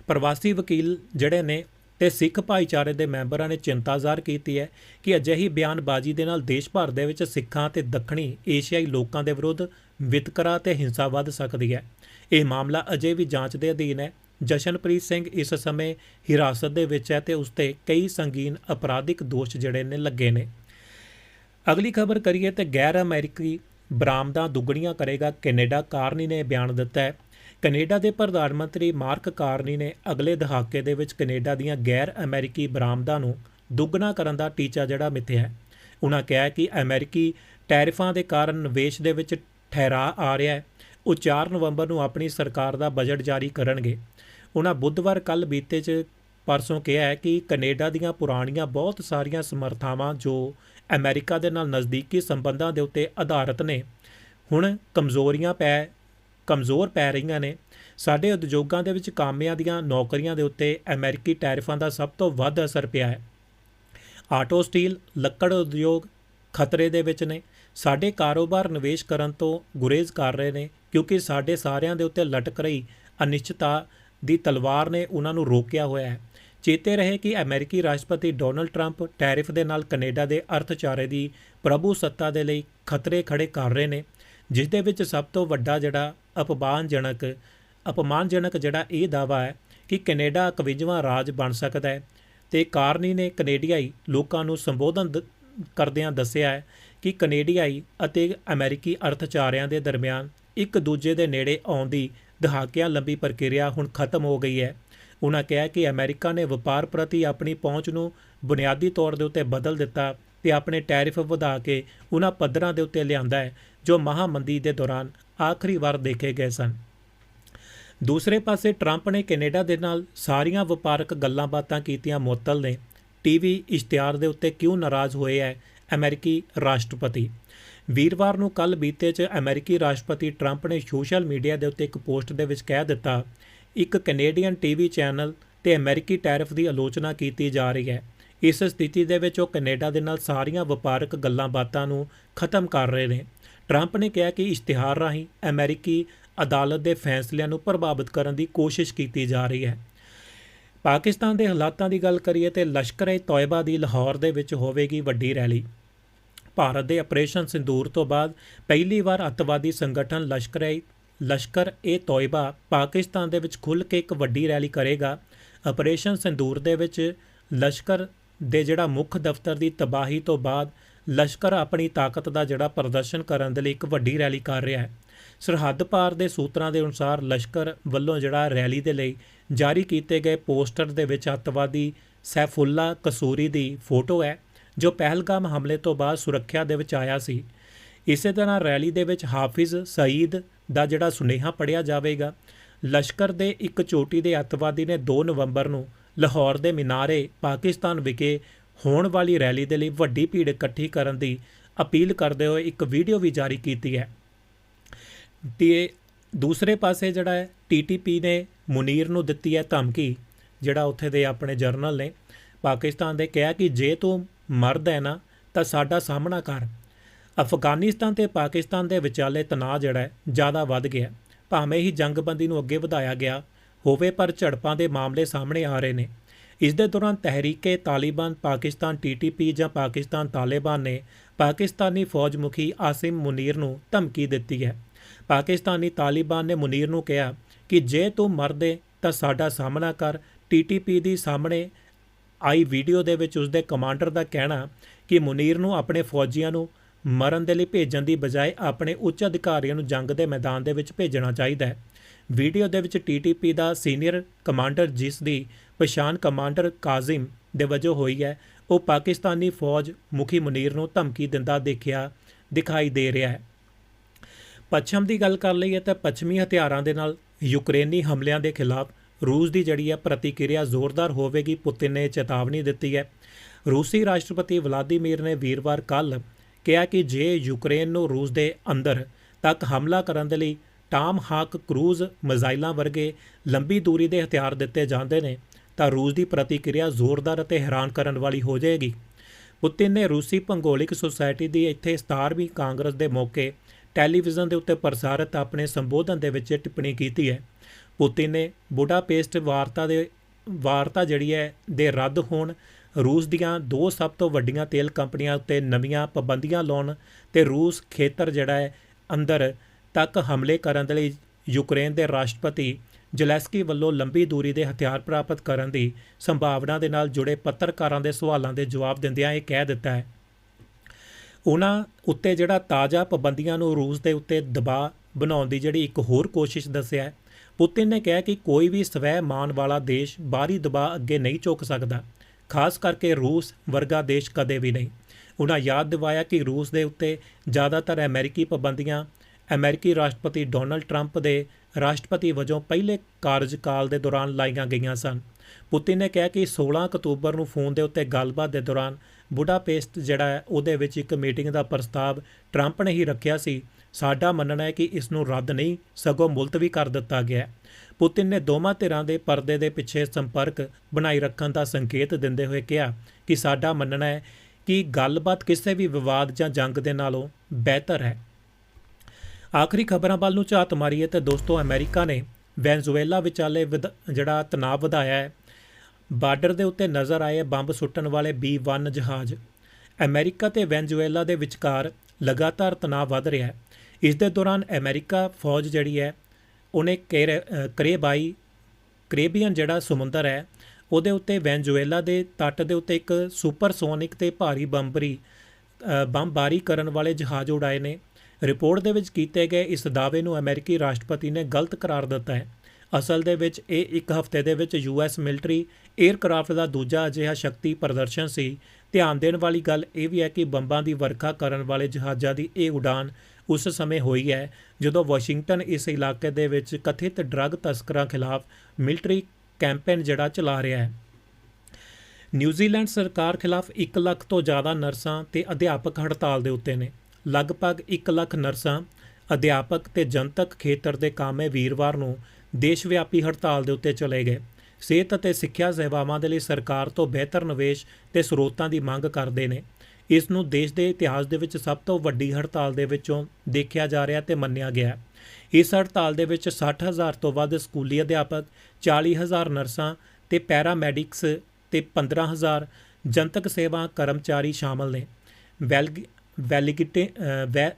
ਪ੍ਰਵਾਸੀ ਵਕੀਲ ਜਿਹੜੇ ਨੇ ਤੇ ਸਿੱਖ ਭਾਈਚਾਰੇ ਦੇ ਮੈਂਬਰਾਂ ਨੇ ਚਿੰਤਾ ਜ਼ਾਹਰ ਕੀਤੀ ਹੈ ਕਿ ਅਜਿਹੀ ਬਿਆਨਬਾਜ਼ੀ ਦੇ ਨਾਲ ਦੇਸ਼ ਭਰ ਦੇ ਵਿੱਚ ਸਿੱਖਾਂ ਤੇ ਦੱਖਣੀ ਏਸ਼ੀਆਈ ਲੋਕਾਂ ਦੇ ਵਿਰੁੱਧ ਵਿਤਕਰਾ ਤੇ ਹਿੰਸਾ ਵੱਧ ਸਕਦੀ ਹੈ। ਇਹ ਮਾਮਲਾ ਅਜੇ ਵੀ ਜਾਂਚ ਦੇ ਅਧੀਨ ਹੈ। ਜਸ਼ਨਪ੍ਰੀਤ ਸਿੰਘ ਇਸ ਸਮੇਂ ਹਿਰਾਸਤ ਦੇ ਵਿੱਚ ਹੈ ਤੇ ਉਸ ਤੇ ਕਈ ਸੰਗੀਨ ਅਪਰਾਧਿਕ ਦੋਸ਼ ਜਿਹੜੇ ਨੇ ਲੱਗੇ ਨੇ। ਅਗਲੀ ਖਬਰ ਕਰੀਏ ਤੇ ਗੈਰ ਅਮਰੀਕੀ ਬਰਾਮਦਾਂ ਦੁੱਗਣੀਆਂ ਕਰੇਗਾ ਕੈਨੇਡਾ। ਕਾਰਨੀ ਨੇ ਬਿਆਨ ਦਿੱਤਾ ਹੈ। ਕੈਨੇਡਾ ਦੇ ਪ੍ਰਧਾਨ ਮੰਤਰੀ ਮਾਰਕ ਕਾਰਨੀ ਨੇ ਅਗਲੇ ਦਹਾਕੇ ਦੇ ਵਿੱਚ ਕੈਨੇਡਾ ਦੀਆਂ ਗੈਰ ਅਮਰੀਕੀ ਬਰਾਮਦਾਂ ਨੂੰ ਦੁੱਗਣਾ ਕਰਨ ਦਾ ਟੀਚਾ ਜਿਹੜਾ ਮਿੱਥਿਆ ਹੈ। ਉਹਨਾਂ ਕਿਹਾ ਕਿ ਅਮਰੀਕੀ ਟੈਰਿਫਾਂ ਦੇ ਕਾਰਨ ਨਿਵੇਸ਼ ਦੇ ਵਿੱਚ ਠਹਿਰਾ ਆ ਰਿਹਾ ਹੈ। ਉਹ 4 ਨਵੰਬਰ ਨੂੰ ਆਪਣੀ ਸਰਕਾਰ ਦਾ ਬਜਟ ਜਾਰੀ ਕਰਨਗੇ। ਉਹਨਾਂ ਬੁੱਧਵਾਰ ਕੱਲ ਬੀਤੇ 'ਚ ਪਰਸੋਂ ਕਿਹਾ ਹੈ ਕਿ ਕੈਨੇਡਾ ਦੀਆਂ ਪੁਰਾਣੀਆਂ ਬਹੁਤ ਸਾਰੀਆਂ ਸਮਰਥਾਵਾਂ ਜੋ ਅਮਰੀਕਾ ਦੇ ਨਾਲ ਨਜ਼ਦੀਕੀ ਸੰਬੰਧਾਂ ਦੇ ਉੱਤੇ ਆਧਾਰਿਤ ਨੇ, ਹੁਣ ਕਮਜ਼ੋਰੀਆਂ ਪੈ ਕਮਜ਼ੋਰ ਪੈ ਰਹੀਆਂ ਨੇ। ਸਾਡੇ ਉਦਯੋਗਾਂ ਦੇ ਵਿੱਚ ਕਾਮਿਆਂ ਦੀਆਂ ਨੌਕਰੀਆਂ ਦੇ ਉੱਤੇ ਅਮਰੀਕੀ ਟੈਰਿਫਾਂ ਦਾ ਸਭ ਤੋਂ ਵੱਧ ਅਸਰ ਪਿਆ ਹੈ। ਆਟੋ, ਸਟੀਲ, ਲੱਕੜ ਉਦਯੋਗ ਖਤਰੇ ਦੇ ਵਿੱਚ ਨੇ। ਸਾਡੇ ਕਾਰੋਬਾਰ ਨਿਵੇਸ਼ ਕਰਨ ਤੋਂ ਗੁਰੇਜ਼ ਕਰ ਰਹੇ ਨੇ, ਕਿਉਂਕਿ ਸਾਡੇ ਸਾਰਿਆਂ ਦੇ ਉੱਤੇ ਲਟਕ ਰਹੀ ਅਨਿਸ਼ਚਿਤਤਾ ਦੀ ਤਲਵਾਰ ਨੇ ਉਹਨਾਂ ਨੂੰ ਰੋਕਿਆ ਹੋਇਆ ਹੈ। ਚੇਤੇ ਰਹੇ ਕਿ ਅਮਰੀਕੀ ਰਾਸ਼ਟਰਪਤੀ ਡੋਨਲਡ ਟਰੰਪ ਟੈਰਿਫ ਦੇ ਨਾਲ ਕੈਨੇਡਾ ਦੇ ਅਰਥਚਾਰੇ ਦੀ ਪ੍ਰਭੂ ਸੱਤਾ ਦੇ ਲਈ ਖਤਰੇ ਖੜੇ ਕਰ ਰਹੇ ਨੇ। ਜਿਸ ਦੇ ਵਿੱਚ ਸਭ ਤੋਂ ਵੱਡਾ ਜਿਹੜਾ ਅਪਮਾਨਜਨਕ ਅਪਮਾਨਜਨਕ ਜਿਹੜਾ ਇਹ ਦਾਵਾ ਹੈ ਕਿ ਕੈਨੇਡਾ 51ਵਾਂ ਰਾਜ ਬਣ ਸਕਦਾ ਹੈ ਤੇ ਕਾਰਨੀ ਨੇ ਕੈਨੇਡੀਆਈ ਲੋਕਾਂ ਨੂੰ ਸੰਬੋਧਨ ਕਰਦਿਆਂ ਦੱਸਿਆ ਹੈ ਕਿ ਕੈਨੇਡੀਆਈ ਅਤੇ ਅਮਰੀਕੀ ਅਰਥਚਾਰਿਆਂ ਦੇ ਦਰਮਿਆਨ ਇੱਕ ਦੂਜੇ ਦੇ ਨੇੜੇ ਆਉਣ ਦੀ ਦਹਾਕਿਆਂ ਲੰਬੀ ਪ੍ਰਕਿਰਿਆ ਹੁਣ ਖਤਮ ਹੋ ਗਈ ਹੈ। ਉਹਨਾਂ ਕਿਹਾ ਕਿ ਅਮਰੀਕਾ ਨੇ ਵਪਾਰ ਪ੍ਰਤੀ ਆਪਣੀ ਪਹੁੰਚ ਨੂੰ ਬੁਨਿਆਦੀ ਤੌਰ ਦੇ ਉੱਤੇ ਬਦਲ ਦਿੱਤਾ ਤੇ ਆਪਣੇ ਟੈਰਿਫ ਵਧਾ ਕੇ ਉਹਨਾਂ ਪੱਧਰਾਂ ਦੇ ਉੱਤੇ ਲਿਆਂਦਾ ਹੈ, ਜੋ ਮਹਾਮੰਦੀ ਦੇ ਦੌਰਾਨ ਆਖਰੀ ਵਾਰ ਦੇਖੇ ਗਏ ਸਨ। ਦੂਸਰੇ ਪਾਸੇ ਟਰੰਪ ਨੇ ਕੈਨੇਡਾ ਦੇ ਨਾਲ ਸਾਰੀਆਂ ਵਪਾਰਕ ਗੱਲਾਂ-ਬਾਤਾਂ ਕੀਤੀਆਂ। ਮੁਅੱਤਲ ਨੇ ਟੀਵੀ ਇਸ਼ਤਿਹਾਰ ਦੇ ਉੱਤੇ ਕਿਉਂ ਨਾਰਾਜ਼ ਹੋਏ ਹੈ, ਅਮਰੀਕੀ ਰਾਸ਼ਟਰਪਤੀ? ਵੀਰਵਾਰ ਨੂੰ ਕੱਲ ਬੀਤੇ 'ਚ ਅਮਰੀਕੀ ਰਾਸ਼ਟਰਪਤੀ ਟਰੰਪ ਨੇ ਸੋਸ਼ਲ ਮੀਡੀਆ ਦੇ ਉੱਤੇ ਇੱਕ ਪੋਸਟ ਦੇ ਵਿੱਚ ਕਹਿ ਦਿੱਤਾ, ਇੱਕ ਕੈਨੇਡੀਅਨ ਟੀਵੀ ਚੈਨਲ ਤੇ ਅਮਰੀਕੀ ਟੈਰਿਫ ਦੀ ਆਲੋਚਨਾ ਕੀਤੀ ਜਾ ਰਹੀ ਹੈ। ਇਸ ਸਥਿਤੀ ਦੇ ਵਿੱਚ ਉਹ ਕੈਨੇਡਾ ਦੇ ਨਾਲ ਸਾਰੀਆਂ ਵਪਾਰਕ ਗੱਲਾਂ-ਬਾਤਾਂ ਨੂੰ ਖਤਮ ਕਰ ਰਹੇ ਨੇ। ਟਰੰਪ ਨੇ ਕਿਹਾ ਕਿ ਇਸ਼ਤਿਹਾਰ ਰਾਹੀਂ ਅਮਰੀਕੀ ਅਦਾਲਤ ਦੇ ਫੈਸਲਿਆਂ ਨੂੰ ਪ੍ਰਭਾਵਿਤ ਕਰਨ ਦੀ ਕੋਸ਼ਿਸ਼ ਕੀਤੀ ਜਾ ਰਹੀ ਹੈ। ਪਾਕਿਸਤਾਨ ਦੇ ਹਾਲਾਤਾਂ ਦੀ ਗੱਲ ਕਰੀਏ ਤੇ ਲਸ਼ਕਰ ਏ ਤੋਇਬਾ ਦੀ ਲਾਹੌਰ ਦੇ ਵਿੱਚ ਹੋਵੇਗੀ ਵੱਡੀ ਰੈਲੀ। ਭਾਰਤ ਦੇ ਆਪਰੇਸ਼ਨ ਸਿੰਦੂਰ ਤੋਂ ਬਾਅਦ ਪਹਿਲੀ ਵਾਰ ਅੱਤਵਾਦੀ ਸੰਗਠਨ ਲਸ਼ਕਰ-ਏ ਲਸ਼ਕਰ ਏ ਤੋਇਬਾ ਪਾਕਿਸਤਾਨ ਦੇ ਵਿੱਚ ਖੁੱਲ੍ਹ ਕੇ ਇੱਕ ਵੱਡੀ ਰੈਲੀ ਕਰੇਗਾ। ਆਪਰੇਸ਼ਨ ਸਿੰਦੂਰ ਦੇ ਵਿੱਚ ਲਸ਼ਕਰ ਦੇ ਜਿਹੜਾ ਮੁੱਖ ਦਫ਼ਤਰ ਦੀ ਤਬਾਹੀ ਤੋਂ ਬਾਅਦ ਲਸ਼ਕਰ ਆਪਣੀ ਤਾਕਤ ਦਾ ਜਿਹੜਾ ਪ੍ਰਦਰਸ਼ਨ ਕਰਨ ਦੇ ਲਈ ਇੱਕ ਵੱਡੀ ਰੈਲੀ ਕਰ ਰਿਹਾ ਹੈ। ਸਰਹੱਦ ਪਾਰ ਦੇ ਸੂਤਰਾਂ ਦੇ ਅਨੁਸਾਰ ਲਸ਼ਕਰ ਵੱਲੋਂ ਜਿਹੜਾ ਰੈਲੀ ਦੇ ਲਈ ਜਾਰੀ ਕੀਤੇ ਗਏ ਪੋਸਟਰ ਦੇ ਵਿੱਚ ਅੱਤਵਾਦੀ ਸੈਫੁੱਲਾ ਕਸੂਰੀ ਦੀ ਫੋਟੋ ਹੈ, ਜੋ ਪਹਿਲਗਾਮ ਹਮਲੇ ਤੋਂ ਬਾਅਦ ਸੁਰੱਖਿਆ ਦੇ ਵਿੱਚ ਆਇਆ ਸੀ। ਇਸੇ ਤਰ੍ਹਾਂ ਰੈਲੀ ਦੇ ਵਿੱਚ ਹਾਫਿਜ਼ ਸਈਦ ਦਾ ਜਿਹੜਾ ਸੁਨੇਹਾ ਪੜਿਆ ਜਾਵੇਗਾ। ਲਸ਼ਕਰ ਦੇ ਇੱਕ ਚੋਟੀ ਦੇ ਅੱਤਵਾਦੀ ਨੇ 2 ਨਵੰਬਰ ਨੂੰ ਲਾਹੌਰ ਦੇ ਮੀਨਾਰੇ ਪਾਕਿਸਤਾਨ ਵਿਖੇ ਹੋਣ ਵਾਲੀ ਰੈਲੀ ਦੇ ਲਈ ਵੱਡੀ ਭੀੜ ਇਕੱਠੀ ਕਰਨ ਦੀ ਅਪੀਲ ਕਰਦੇ ਹੋਏ ਇੱਕ ਵੀਡੀਓ ਵੀ ਜਾਰੀ ਕੀਤੀ ਹੈ। ਤੇ ਦੂਸਰੇ ਪਾਸੇ ਜਿਹੜਾ ਹੈ ਟੀਟੀਪੀ ਨੇ ਮੁਨੀਰ ਨੂੰ ਦਿੱਤੀ ਹੈ ਧਮਕੀ, ਜਿਹੜਾ ਉੱਥੇ ਦੇ ਆਪਣੇ ਜਰਨਲ ਨੇ। ਪਾਕਿਸਤਾਨ ਦੇ ਕਿਹਾ ਕਿ ਜੇ ਤੂੰ ਮਰਦ ਹੈ ਨਾ, ਤਾਂ ਸਾਡਾ ਸਾਹਮਣਾ ਕਰ। ਅਫਗਾਨਿਸਤਾਨ ਤੇ ਪਾਕਿਸਤਾਨ ਦੇ ਵਿਚਾਲੇ ਤਣਾਅ ਜਿਹੜਾ ਹੈ, ਜ਼ਿਆਦਾ ਵੱਧ ਗਿਆ। ਭਾਵੇਂ ਹੀ ਜੰਗਬੰਦੀ ਨੂੰ ਅੱਗੇ ਵਧਾਇਆ ਗਿਆ ਹੋਵੇ ਪਰ ਝੜਪਾਂ ਦੇ ਮਾਮਲੇ ਸਾਹਮਣੇ ਆ ਰਹੇ ਨੇ। ਇਸ ਦੇ ਦੌਰਾਨ ਤਹਿਰੀਕੇ ਤਾਲਿਬਾਨ ਪਾਕਿਸਤਾਨ ਟੀਟੀਪੀ ਜਾਂ ਪਾਕਿਸਤਾਨ ਤਾਲਿਬਾਨ ਨੇ ਪਾਕਿਸਤਾਨੀ ਫੌਜ ਮੁਖੀ ਆਸਿਮ ਮੁਨੀਰ ਨੂੰ ਧਮਕੀ ਦਿੱਤੀ ਹੈ। ਪਾਕਿਸਤਾਨੀ ਤਾਲਿਬਾਨ ਨੇ ਮੁਨੀਰ ਨੂੰ ਕਿਹਾ ਕਿ ਜੇ ਤੂੰ ਮਰਦੇ ਤਾਂ ਸਾਡਾ ਸਾਹਮਣਾ ਕਰ। ਟੀਟੀਪੀ ਦੀ ਸਾਹਮਣੇ ਆਈ ਵੀਡੀਓ ਦੇ ਵਿੱਚ ਉਸਦੇ ਕਮਾਂਡਰ ਦਾ ਕਹਿਣਾ ਕਿ ਮੁਨੀਰ ਨੂੰ ਆਪਣੇ ਫੌਜੀਆਂ ਨੂੰ ਮਰਨ ਦੇ ਲਈ ਭੇਜਣ ਦੀ ਬਜਾਏ ਆਪਣੇ ਉੱਚ ਅਧਿਕਾਰੀਆਂ ਨੂੰ ਜੰਗ ਦੇ ਮੈਦਾਨ ਦੇ ਵਿੱਚ ਭੇਜਣਾ ਚਾਹੀਦਾ ਹੈ। ਵੀਡੀਓ ਦੇ ਵਿੱਚ ਟੀਟੀਪੀ ਦਾ ਸੀਨੀਅਰ ਕਮਾਂਡਰ ਜਿਸ ਦੀ ਪਛਾਣ ਕਮਾਂਡਰ ਕਾਜ਼ਿਮ ਦੇ ਵਜੋਂ ਹੋਈ ਹੈ, ਉਹ ਪਾਕਿਸਤਾਨੀ ਫੌਜ ਮੁਖੀ ਮੁਨੀਰ ਨੂੰ ਧਮਕੀ ਦਿੰਦਾ ਦੇਖਿਆ ਦਿਖਾਈ ਦੇ ਰਿਹਾ ਹੈ। ਪੱਛਮ ਦੀ ਗੱਲ ਕਰ ਲਈਏ ਤਾਂ ਪੱਛਮੀ ਹਥਿਆਰਾਂ ਦੇ ਨਾਲ ਯੂਕਰੇਨੀ ਹਮਲਿਆਂ ਦੇ ਖਿਲਾਫ ਰੂਸ ਦੀ ਜਿਹੜੀ ਹੈ ਪ੍ਰਤੀਕਿਰਿਆ ਜ਼ੋਰਦਾਰ ਹੋਵੇਗੀ, ਪੁਤਿਨ ਨੇ ਚੇਤਾਵਨੀ ਦਿੱਤੀ ਹੈ। ਰੂਸੀ ਰਾਸ਼ਟਰਪਤੀ ਵਲਾਦੀਮੀਰ ਨੇ ਵੀਰਵਾਰ ਕੱਲ ਕਿਹਾ ਕਿ ਜੇ ਯੂਕਰੇਨ ਨੂੰ ਰੂਸ ਦੇ ਅੰਦਰ ਤੱਕ ਹਮਲਾ ਕਰਨ ਦੇ ਲਈ ਟਾਮ ਹਾਕ ਕਰੂਜ਼ ਮਿਜ਼ਾਈਲਾਂ ਵਰਗੇ ਲੰਬੀ ਦੂਰੀ ਦੇ ਹਥਿਆਰ ਦਿੱਤੇ ਜਾਂਦੇ ਨੇ, ਤਾਂ ਰੂਸ ਦੀ ਪ੍ਰਤੀਕਿਰਿਆ ਜ਼ੋਰਦਾਰ ਅਤੇ ਹੈਰਾਨ ਕਰਨ ਵਾਲੀ ਹੋ ਜਾਏਗੀ। ਪੁਤਿਨ ਨੇ ਰੂਸੀ ਭੂਗੋਲਿਕ ਸੁਸਾਇਟੀ ਦੀ ਇੱਥੇ 17ਵੀਂ ਕਾਂਗਰਸ ਦੇ ਮੌਕੇ ਟੈਲੀਵਿਜ਼ਨ ਦੇ ਉੱਤੇ ਪ੍ਰਸਾਰਿਤ ਆਪਣੇ ਸੰਬੋਧਨ ਦੇ ਵਿੱਚ ਟਿੱਪਣੀ ਕੀਤੀ ਹੈ। ਪੁਤਿਨ ਨੇ ਬੁਡਾਪੇਸਟ ਵਾਰਤਾ ਦੇ, ਵਾਰਤਾ ਜਿਹੜੀ ਹੈ, ਦੇ ਰੱਦ ਹੋਣ, ਰੂਸ ਦੀਆਂ ਦੋ ਸਭ ਤੋਂ ਵੱਡੀਆਂ ਤੇਲ ਕੰਪਨੀਆਂ ਉੱਤੇ ਨਵੀਆਂ ਪਾਬੰਦੀਆਂ ਲਾਉਣ ਤੇ ਰੂਸ ਖੇਤਰ ਜਿਹੜਾ ਹੈ, ਅੰਦਰ ਤੱਕ ਹਮਲੇ ਕਰਨ ਦੇ ਲਈ ਯੂਕਰੇਨ ਦੇ ਰਾਸ਼ਟਰਪਤੀ ਜ਼ੈਲੈਂਸਕੀ ਵੱਲੋਂ ਲੰਬੀ ਦੂਰੀ ਦੇ ਹਥਿਆਰ ਪ੍ਰਾਪਤ ਕਰਨ ਦੀ ਸੰਭਾਵਨਾ ਦੇ ਨਾਲ ਜੁੜੇ ਪੱਤਰਕਾਰਾਂ ਦੇ ਸਵਾਲਾਂ ਦੇ ਜਵਾਬ ਦਿੰਦਿਆਂ ਇਹ ਕਹਿ ਦਿੱਤਾ ਹੈ। ਉਹਨਾਂ ਉੱਤੇ ਜਿਹੜਾ ਤਾਜ਼ਾ ਪਾਬੰਦੀਆਂ ਨੂੰ ਰੂਸ ਦੇ ਉੱਤੇ ਦਬਾਅ ਬਣਾਉਣ ਦੀ ਜਿਹੜੀ ਇੱਕ ਹੋਰ ਕੋਸ਼ਿਸ਼ ਦੱਸਿਆ ਹੈ, ਪੁਤਿਨ ਨੇ ਕਿਹਾ ਕਿ ਕੋਈ ਵੀ ਸਵੈ ਮਾਨ ਵਾਲਾ ਦੇਸ਼ ਬਾਹਰੀ ਦਬਾਅ ਅੱਗੇ ਨਹੀਂ ਝੁਕ ਸਕਦਾ, ਖਾਸ ਕਰਕੇ ਰੂਸ ਵਰਗਾ ਦੇਸ਼ ਕਦੇ ਵੀ ਨਹੀਂ। ਉਹਨਾਂ ਯਾਦ ਦਿਵਾਇਆ ਕਿ ਰੂਸ ਦੇ ਉੱਤੇ ਜ਼ਿਆਦਾਤਰ ਅਮਰੀਕੀ ਪਾਬੰਦੀਆਂ ਅਮਰੀਕੀ ਰਾਸ਼ਟਰਪਤੀ ਡੋਨਲਡ ਟਰੰਪ ਦੇ ਰਾਸ਼ਟਰਪਤੀ ਵਜੋਂ ਪਹਿਲੇ ਕਾਰਜਕਾਲ ਦੇ ਦੌਰਾਨ ਲਾਈਆਂ ਗਈਆਂ ਸਨ। ਪੁਤਿਨ ਨੇ ਕਿਹਾ ਕਿ 16 ਅਕਤੂਬਰ ਨੂੰ ਫੋਨ ਦੇ ਉੱਤੇ ਗੱਲਬਾਤ ਦੇ ਦੌਰਾਨ ਬੁਡਾਪੇਸਟ ਜਿਹੜਾ ਹੈ, ਉਹਦੇ ਵਿੱਚ ਇੱਕ ਮੀਟਿੰਗ ਦਾ ਪ੍ਰਸਤਾਵ ਟਰੰਪ ਨੇ ਹੀ ਰੱਖਿਆ ਸੀ। ਸਾਡਾ ਮੰਨਣਾ ਹੈ ਕਿ ਇਸ ਨੂੰ ਰੱਦ ਨਹੀਂ, ਸਗੋਂ ਮੁਲਤਵੀ ਕਰ ਦਿੱਤਾ ਗਿਆ ਹੈ। ਪੁਤਿਨ ਨੇ ਦੋਵਾਂ ਧਿਰਾਂ ਦੇ ਪਰਦੇ ਦੇ ਪਿੱਛੇ ਸੰਪਰਕ ਬਣਾਈ ਰੱਖਣ ਦਾ ਸੰਕੇਤ ਦਿੰਦੇ ਹੋਏ ਕਿਹਾ ਕਿ ਸਾਡਾ ਮੰਨਣਾ ਹੈ ਕਿ ਗੱਲਬਾਤ ਕਿਸੇ ਵੀ ਵਿਵਾਦ ਜਾਂ ਜੰਗ ਦੇ ਨਾਲੋਂ ਬਿਹਤਰ ਹੈ। ਆਖਰੀ ਖਬਰਾਂ ਵੱਲ ਨੂੰ ਝਾਤ ਮਾਰੀਏ ਤੇ ਦੋਸਤੋ ਅਮਰੀਕਾ ਨੇ ਵੈਨਜ਼ੂਏਲਾ ਵਿਚਾਲੇ ਵਿਦ- ਜਿਹੜਾ ਤਣਾਅ ਵਧਾਇਆ ਹੈ ਬਾਰਡਰ ਦੇ ਉੱਤੇ ਨਜ਼ਰ ਆਏ ਬੰਬ ਸੁੱਟਣ ਵਾਲੇ B1 ਜਹਾਜ਼। ਅਮਰੀਕਾ ਤੇ ਵੈਨਜ਼ੂਏਲਾ ਦੇ ਵਿਚਕਾਰ ਲਗਾਤਾਰ ਤਣਾਅ ਵਧ ਰਿਹਾ ਹੈ। ਇਸ ਦੇ ਦੌਰਾਨ ਅਮਰੀਕਾ ਫੌਜ ਜਿਹੜੀ ਹੈ ਉਹਨੇ ਕੇਰ- ਕਰੇਬਾਈ ਕਰੇਬੀਅਨ ਜਿਹੜਾ ਸਮੁੰਦਰ ਹੈ ਉਹਦੇ ਉੱਤੇ ਵੈਨਜ਼ੂਏਲਾ ਦੇ ਤੱਟ ਦੇ ਉੱਤੇ ਇੱਕ ਸੁਪਰਸੋਨਿਕ ਤੇ ਭਾਰੀ ਬੰਬਰੀ ਅ, ਬੰਬਾਰੀ ਕਰਨ ਵਾਲੇ ਜਹਾਜ਼ ਉਡਾਏ ਨੇ। ਰਿਪੋਰਟ ਦੇ ਵਿੱਚ ਕੀਤੇ ਗਏ ਇਸ ਦਾਅਵੇ ਨੂੰ ਅਮਰੀਕੀ ਰਾਸ਼ਟਰਪਤੀ ਨੇ ਗਲਤ ਕਰਾਰ ਦਿੱਤਾ ਹੈ। ਅਸਲ ਦੇ ਵਿੱਚ ਇਹ ਇੱਕ ਹਫ਼ਤੇ ਦੇ ਵਿੱਚ ਯੂਐਸ ਮਿਲਟਰੀ 에ਅਰਕ੍ਰਾਫਟ ਦਾ ਦੂਜਾ ਅਜਿਹਾ ਸ਼ਕਤੀ ਪ੍ਰਦਰਸ਼ਨ ਸੀ। ਧਿਆਨ ਦੇਣ ਵਾਲੀ ਗੱਲ ਇਹ ਵੀ ਹੈ ਕਿ ਬੰਬਾਂ ਦੀ ਵਰਖਾ ਕਰਨ ਵਾਲੇ ਜਹਾਜ਼ਾਂ ਦੀ ਇਹ ਉਡਾਨ ਉਸ ਸਮੇਂ ਹੋਈ ਹੈ ਜਦੋਂ ਵਾਸ਼ਿੰਗਟਨ ਇਸ ਇਲਾਕੇ ਦੇ ਵਿੱਚ ਕਥਿਤ ਡਰੱਗ ਤਸਕਰਾਂ ਖਿਲਾਫ ਮਿਲਟਰੀ ਕੈਂਪੇਨ ਜਿਹੜਾ ਚਲਾ ਰਿਹਾ ਹੈ। ਨਿਊਜ਼ੀਲੈਂਡ ਸਰਕਾਰ ਖਿਲਾਫ 1 ਲੱਖ ਤੋਂ ਜ਼ਿਆਦਾ ਨਰਸਾਂ ਤੇ ਅਧਿਆਪਕ ਹੜਤਾਲ ਦੇ ਉੱਤੇ ਨੇ। ਲਗਭਗ 1 ਲੱਖ ਨਰਸਾਂ, ਅਧਿਆਪਕ ਤੇ ਜਨਤਕ ਖੇਤਰ ਦੇ ਕਾਮੇ ਵੀਰਵਾਰ ਨੂੰ ਦੇਸ਼ ਵਿਆਪੀ ਹੜਤਾਲ ਦੇ ਉੱਤੇ ਚਲੇ ਗਏ। ਸਿਹਤ ਅਤੇ ਸਿੱਖਿਆ ਸੇਵਾਵਾਂ ਦੇ ਲਈ ਸਰਕਾਰ ਤੋਂ ਬਿਹਤਰ ਨਿਵੇਸ਼ ਤੇ ਸਰੋਤਾਂ ਦੀ ਮੰਗ ਕਰਦੇ ਨੇ। ਇਸ ਨੂੰ ਦੇਸ਼ ਦੇ ਇਤਿਹਾਸ ਦੇ ਵਿੱਚ ਸਭ ਤੋਂ ਵੱਡੀ ਹੜਤਾਲ ਦੇ ਵਿੱਚੋਂ ਦੇਖਿਆ ਜਾ ਰਿਹਾ ਤੇ ਮੰਨਿਆ ਗਿਆ ਇਸ ਹੜਤਾਲ ਦੇ ਵਿੱਚ 60000 ਤੋਂ ਵੱਧ ਸਕੂਲੀ ਅਧਿਆਪਕ 40000 ਨਰਸਾਂ ਤੇ ਪੈਰਾਮੈਡਿਕਸ ਤੇ 15000 ਜਨਤਕ ਸੇਵਾ ਕਰਮਚਾਰੀ ਸ਼ਾਮਲ ਨੇ। ਵੈਲਗ ਵੈਲਿਗਿਟੇ ਵੈ,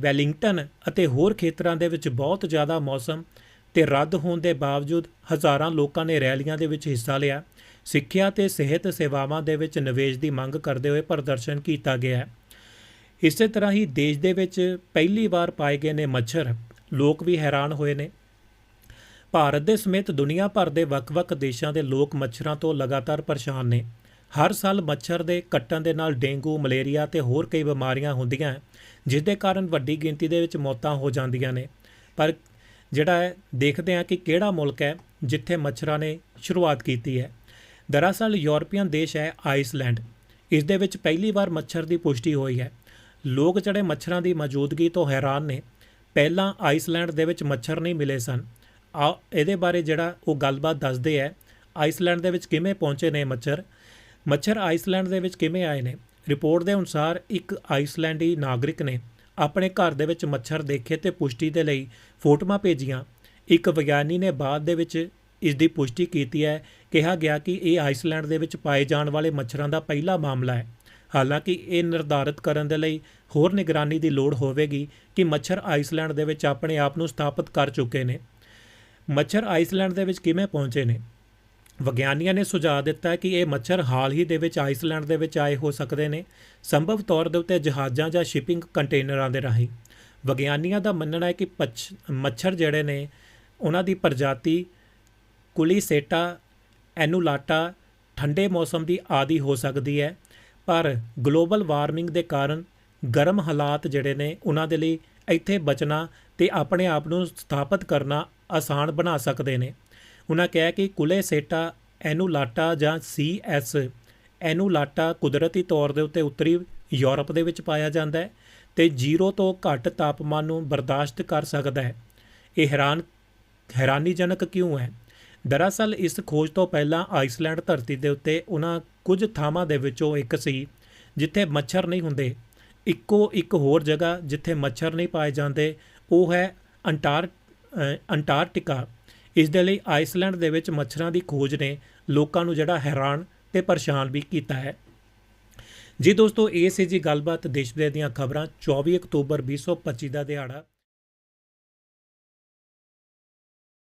ਵੈਲਿੰਗਟਨ ਅਤੇ ਹੋਰ ਖੇਤਰਾਂ ਦੇ ਵਿੱਚ ਬਹੁਤ ਜ਼ਿਆਦਾ ਮੌਸਮ ਤੇ ਰੱਦ ਹੋਣ ਦੇ ਬਾਵਜੂਦ ਹਜ਼ਾਰਾਂ ਲੋਕਾਂ ਨੇ ਰੈਲੀਆਂ ਦੇ ਵਿੱਚ ਹਿੱਸਾ ਲਿਆ। ਸਿੱਖਿਆ ਤੇ ਸਿਹਤ ਸੇਵਾਵਾਂ ਦੇ ਵਿੱਚ ਨਿਵੇਸ਼ ਦੀ ਮੰਗ ਕਰਦੇ ਹੋਏ ਪ੍ਰਦਰਸ਼ਨ ਕੀਤਾ ਗਿਆ ਇਸੇ ਤਰ੍ਹਾਂ ਹੀ ਦੇਸ਼ ਦੇ ਵਿੱਚ ਪਹਿਲੀ ਵਾਰ ਪਾਏ ਗਏ ਨੇ ਮੱਛਰ। ਲੋਕ ਵੀ ਹੈਰਾਨ ਹੋਏ ਨੇ। ਭਾਰਤ ਦੇ ਸਮੇਤ ਦੁਨੀਆ ਭਰ ਦੇ ਵੱਖ-ਵੱਖ ਦੇਸ਼ਾਂ ਦੇ ਲੋਕ ਮੱਛਰਾਂ ਤੋਂ ਲਗਾਤਾਰ ਪਰੇਸ਼ਾਨ ਨੇ। ਹਰ ਸਾਲ ਮੱਛਰ ਦੇ ਕੱਟਣ ਦੇ ਨਾਲ ਡੇਂਗੂ, ਮਲੇਰੀਆ ਤੇ ਹੋਰ ਕਈ ਬਿਮਾਰੀਆਂ ਹੁੰਦੀਆਂ ਜਿਸ ਦੇ ਕਾਰਨ ਵੱਡੀ ਗਿਣਤੀ ਦੇ ਵਿੱਚ ਮੌਤਾਂ ਹੋ ਜਾਂਦੀਆਂ ਨੇ। ਪਰ ਜਿਹੜਾ ਹੈ, ਦੇਖਦੇ ਹਾਂ ਕਿ ਕਿਹੜਾ ਮੁਲਕ ਹੈ ਜਿੱਥੇ ਮੱਛਰਾਂ ਨੇ ਸ਼ੁਰੂਆਤ ਕੀਤੀ ਹੈ। ਦਰਅਸਲ ਯੂਰਪੀਅਨ ਦੇਸ਼ ਹੈ ਆਈਸਲੈਂਡ। ਇਸ ਦੇ ਵਿੱਚ ਪਹਿਲੀ ਵਾਰ ਮੱਛਰ ਦੀ ਪੁਸ਼ਟੀ ਹੋਈ ਹੈ। ਲੋਕ ਜਿਹੜੇ ਮੱਛਰਾਂ ਦੀ ਮੌਜੂਦਗੀ ਤੋਂ ਹੈਰਾਨ ਨੇ, ਪਹਿਲਾਂ ਆਈਸਲੈਂਡ ਦੇ ਵਿੱਚ ਮੱਛਰ ਨਹੀਂ ਮਿਲੇ ਸਨ। ਆ, ਇਹਦੇ ਬਾਰੇ ਜਿਹੜਾ ਉਹ ਗੱਲਬਾਤ ਦੱਸਦੇ ਹੈ, ਆਈਸਲੈਂਡ ਦੇ ਵਿੱਚ ਕਿਵੇਂ ਪਹੁੰਚੇ ਨੇ ਮੱਛਰ? ਮੱਛਰ ਆਈਸਲੈਂਡ ਦੇ ਵਿੱਚ ਕਿਵੇਂ ਆਏ ਨੇ? ਰਿਪੋਰਟ ਦੇ ਅਨੁਸਾਰ ਇੱਕ ਆਈਸਲੈਂਡੀ ਨਾਗਰਿਕ ਨੇ ਆਪਣੇ ਘਰ ਦੇ ਵਿੱਚ ਮੱਛਰ ਦੇਖੇ ਤੇ ਪੁਸ਼ਟੀ ਦੇ ਲਈ ਫੋਟੋਆਂ ਭੇਜੀਆਂ। ਇੱਕ ਵਿਗਿਆਨੀ ਨੇ ਬਾਅਦ ਦੇ ਵਿੱਚ ਇਸ ਦੀ ਪੁਸ਼ਟੀ ਕੀਤੀ ਹੈ। ਕਿਹਾ ਗਿਆ ਕਿ ਇਹ ਆਈਸਲੈਂਡ ਦੇ ਵਿੱਚ ਪਾਏ ਜਾਣ ਵਾਲੇ ਮੱਛਰਾਂ ਦਾ ਪਹਿਲਾ ਮਾਮਲਾ ਹੈ। ਹਾਲਾਂਕਿ ਇਹ ਨਿਰਧਾਰਤ ਕਰਨ ਦੇ ਲਈ ਹੋਰ ਨਿਗਰਾਨੀ ਦੀ ਲੋੜ ਹੋਵੇਗੀ ਕਿ ਮੱਛਰ ਆਈਸਲੈਂਡ ਦੇ ਵਿੱਚ ਆਪਣੇ ਆਪ ਨੂੰ ਸਥਾਪਿਤ ਕਰ ਚੁੱਕੇ ਨੇ। ਮੱਛਰ ਆਈਸਲੈਂਡ ਦੇ ਵਿੱਚ ਕਿਵੇਂ ਪਹੁੰਚੇ ਨੇ? ਵਿਗਿਆਨੀਆਂ ਨੇ ਸੁਝਾਅ ਦਿੱਤਾ ਕਿ ਇਹ ਮੱਛਰ ਹਾਲ ਹੀ ਦੇ ਵਿੱਚ ਆਈਸਲੈਂਡ ਦੇ ਵਿੱਚ ਆਏ ਹੋ ਸਕਦੇ ਨੇ, ਸੰਭਵ ਤੌਰ ਦੇ ਉੱਤੇ ਜਹਾਜ਼ਾਂ ਜਾਂ ਸ਼ਿਪਿੰਗ ਕੰਟੇਨਰਾਂ ਦੇ ਰਾਹੀਂ। ਵਿਗਿਆਨੀਆਂ ਦਾ ਮੰਨਣਾ ਹੈ ਕਿ ਪੱਛ- ਮੱਛਰ ਜਿਹੜੇ ਨੇ, ਉਹਨਾਂ ਦੀ ਪ੍ਰਜਾਤੀ ਕੁਲੀਸੇਟਾ, ਐਨੂਲਾਟਾ ਠੰਡੇ ਮੌਸਮ ਦੀ ਆਦੀ ਹੋ ਸਕਦੀ ਹੈ, ਪਰ ਗਲੋਬਲ ਵਾਰਮਿੰਗ ਦੇ ਕਾਰਨ ਗਰਮ ਹਾਲਾਤ ਜਿਹੜੇ ਨੇ, ਉਹਨਾਂ ਦੇ ਲਈ ਇੱਥੇ ਬਚਣਾ ਤੇ ਆਪਣੇ ਆਪ ਨੂੰ ਸਥਾਪਿਤ ਕਰਨਾ ਆਸਾਨ ਬਣਾ ਸਕਦੇ ਨੇ। ਉਹਨਾਂ ਕਿਹਾ ਕਿ ਕੁਲੇ ਸੇਟਾ ਐਨੂਲਾਟਾ ਜਾਂ ਸੀਐਸ ਐਨੂਲਾਟਾ ਕੁਦਰਤੀ ਤੌਰ ਦੇ ਉੱਤੇ ਉੱਤਰੀ ਯੂਰਪ ਦੇ ਵਿੱਚ ਪਾਇਆ ਜਾਂਦਾ ਹੈ ਤੇ 0 ਤੋਂ ਘੱਟ ਤਾਪਮਾਨ ਨੂੰ ਬਰਦਾਸ਼ਤ ਕਰ ਸਕਦਾ ਹੈ। ਇਹ ਹੈਰਾਨ ਹੈਰਾਨੀਜਨਕ ਕਿਉਂ ਹੈ? ਦਰਅਸਲ ਇਸ ਖੋਜ ਤੋਂ ਪਹਿਲਾਂ ਆਈਸਲੈਂਡ ਧਰਤੀ ਦੇ ਉੱਤੇ ਉਹਨਾਂ ਕੁਝ ਥਾਵਾਂ ਦੇ ਵਿੱਚੋਂ ਇੱਕ ਸੀ ਜਿੱਥੇ ਮੱਛਰ ਨਹੀਂ ਹੁੰਦੇ। ਇੱਕੋ ਇੱਕ ਹੋਰ ਜਗ੍ਹਾ ਜਿੱਥੇ ਮੱਛਰ ਨਹੀਂ ਪਾਏ ਜਾਂਦੇ ਉਹ ਹੈ ਅੰਟਾਰ ਅ, ਅੰਟਾਰਕਟਿਕਾ। ਇਸ ਦੇ ਲਈ ਆਈਸਲੈਂਡ ਦੇ ਵਿੱਚ ਮੱਛਰਾਂ ਦੀ ਖੋਜ ਨੇ ਲੋਕਾਂ ਨੂੰ ਜਿਹੜਾ ਹੈਰਾਨ ਤੇ ਪਰੇਸ਼ਾਨ ਵੀ ਕੀਤਾ ਹੈ। ਜੀ ਦੋਸਤੋ, ਇਹ ਸੀ ਜੀ ਗੱਲਬਾਤ ਦੇਸ਼ ਵਿਦੇਸ਼ ਦੀਆਂ ਖਬਰਾਂ। 24 ਅਕਤੂਬਰ 2025 ਦਾ ਦਿਹਾੜਾ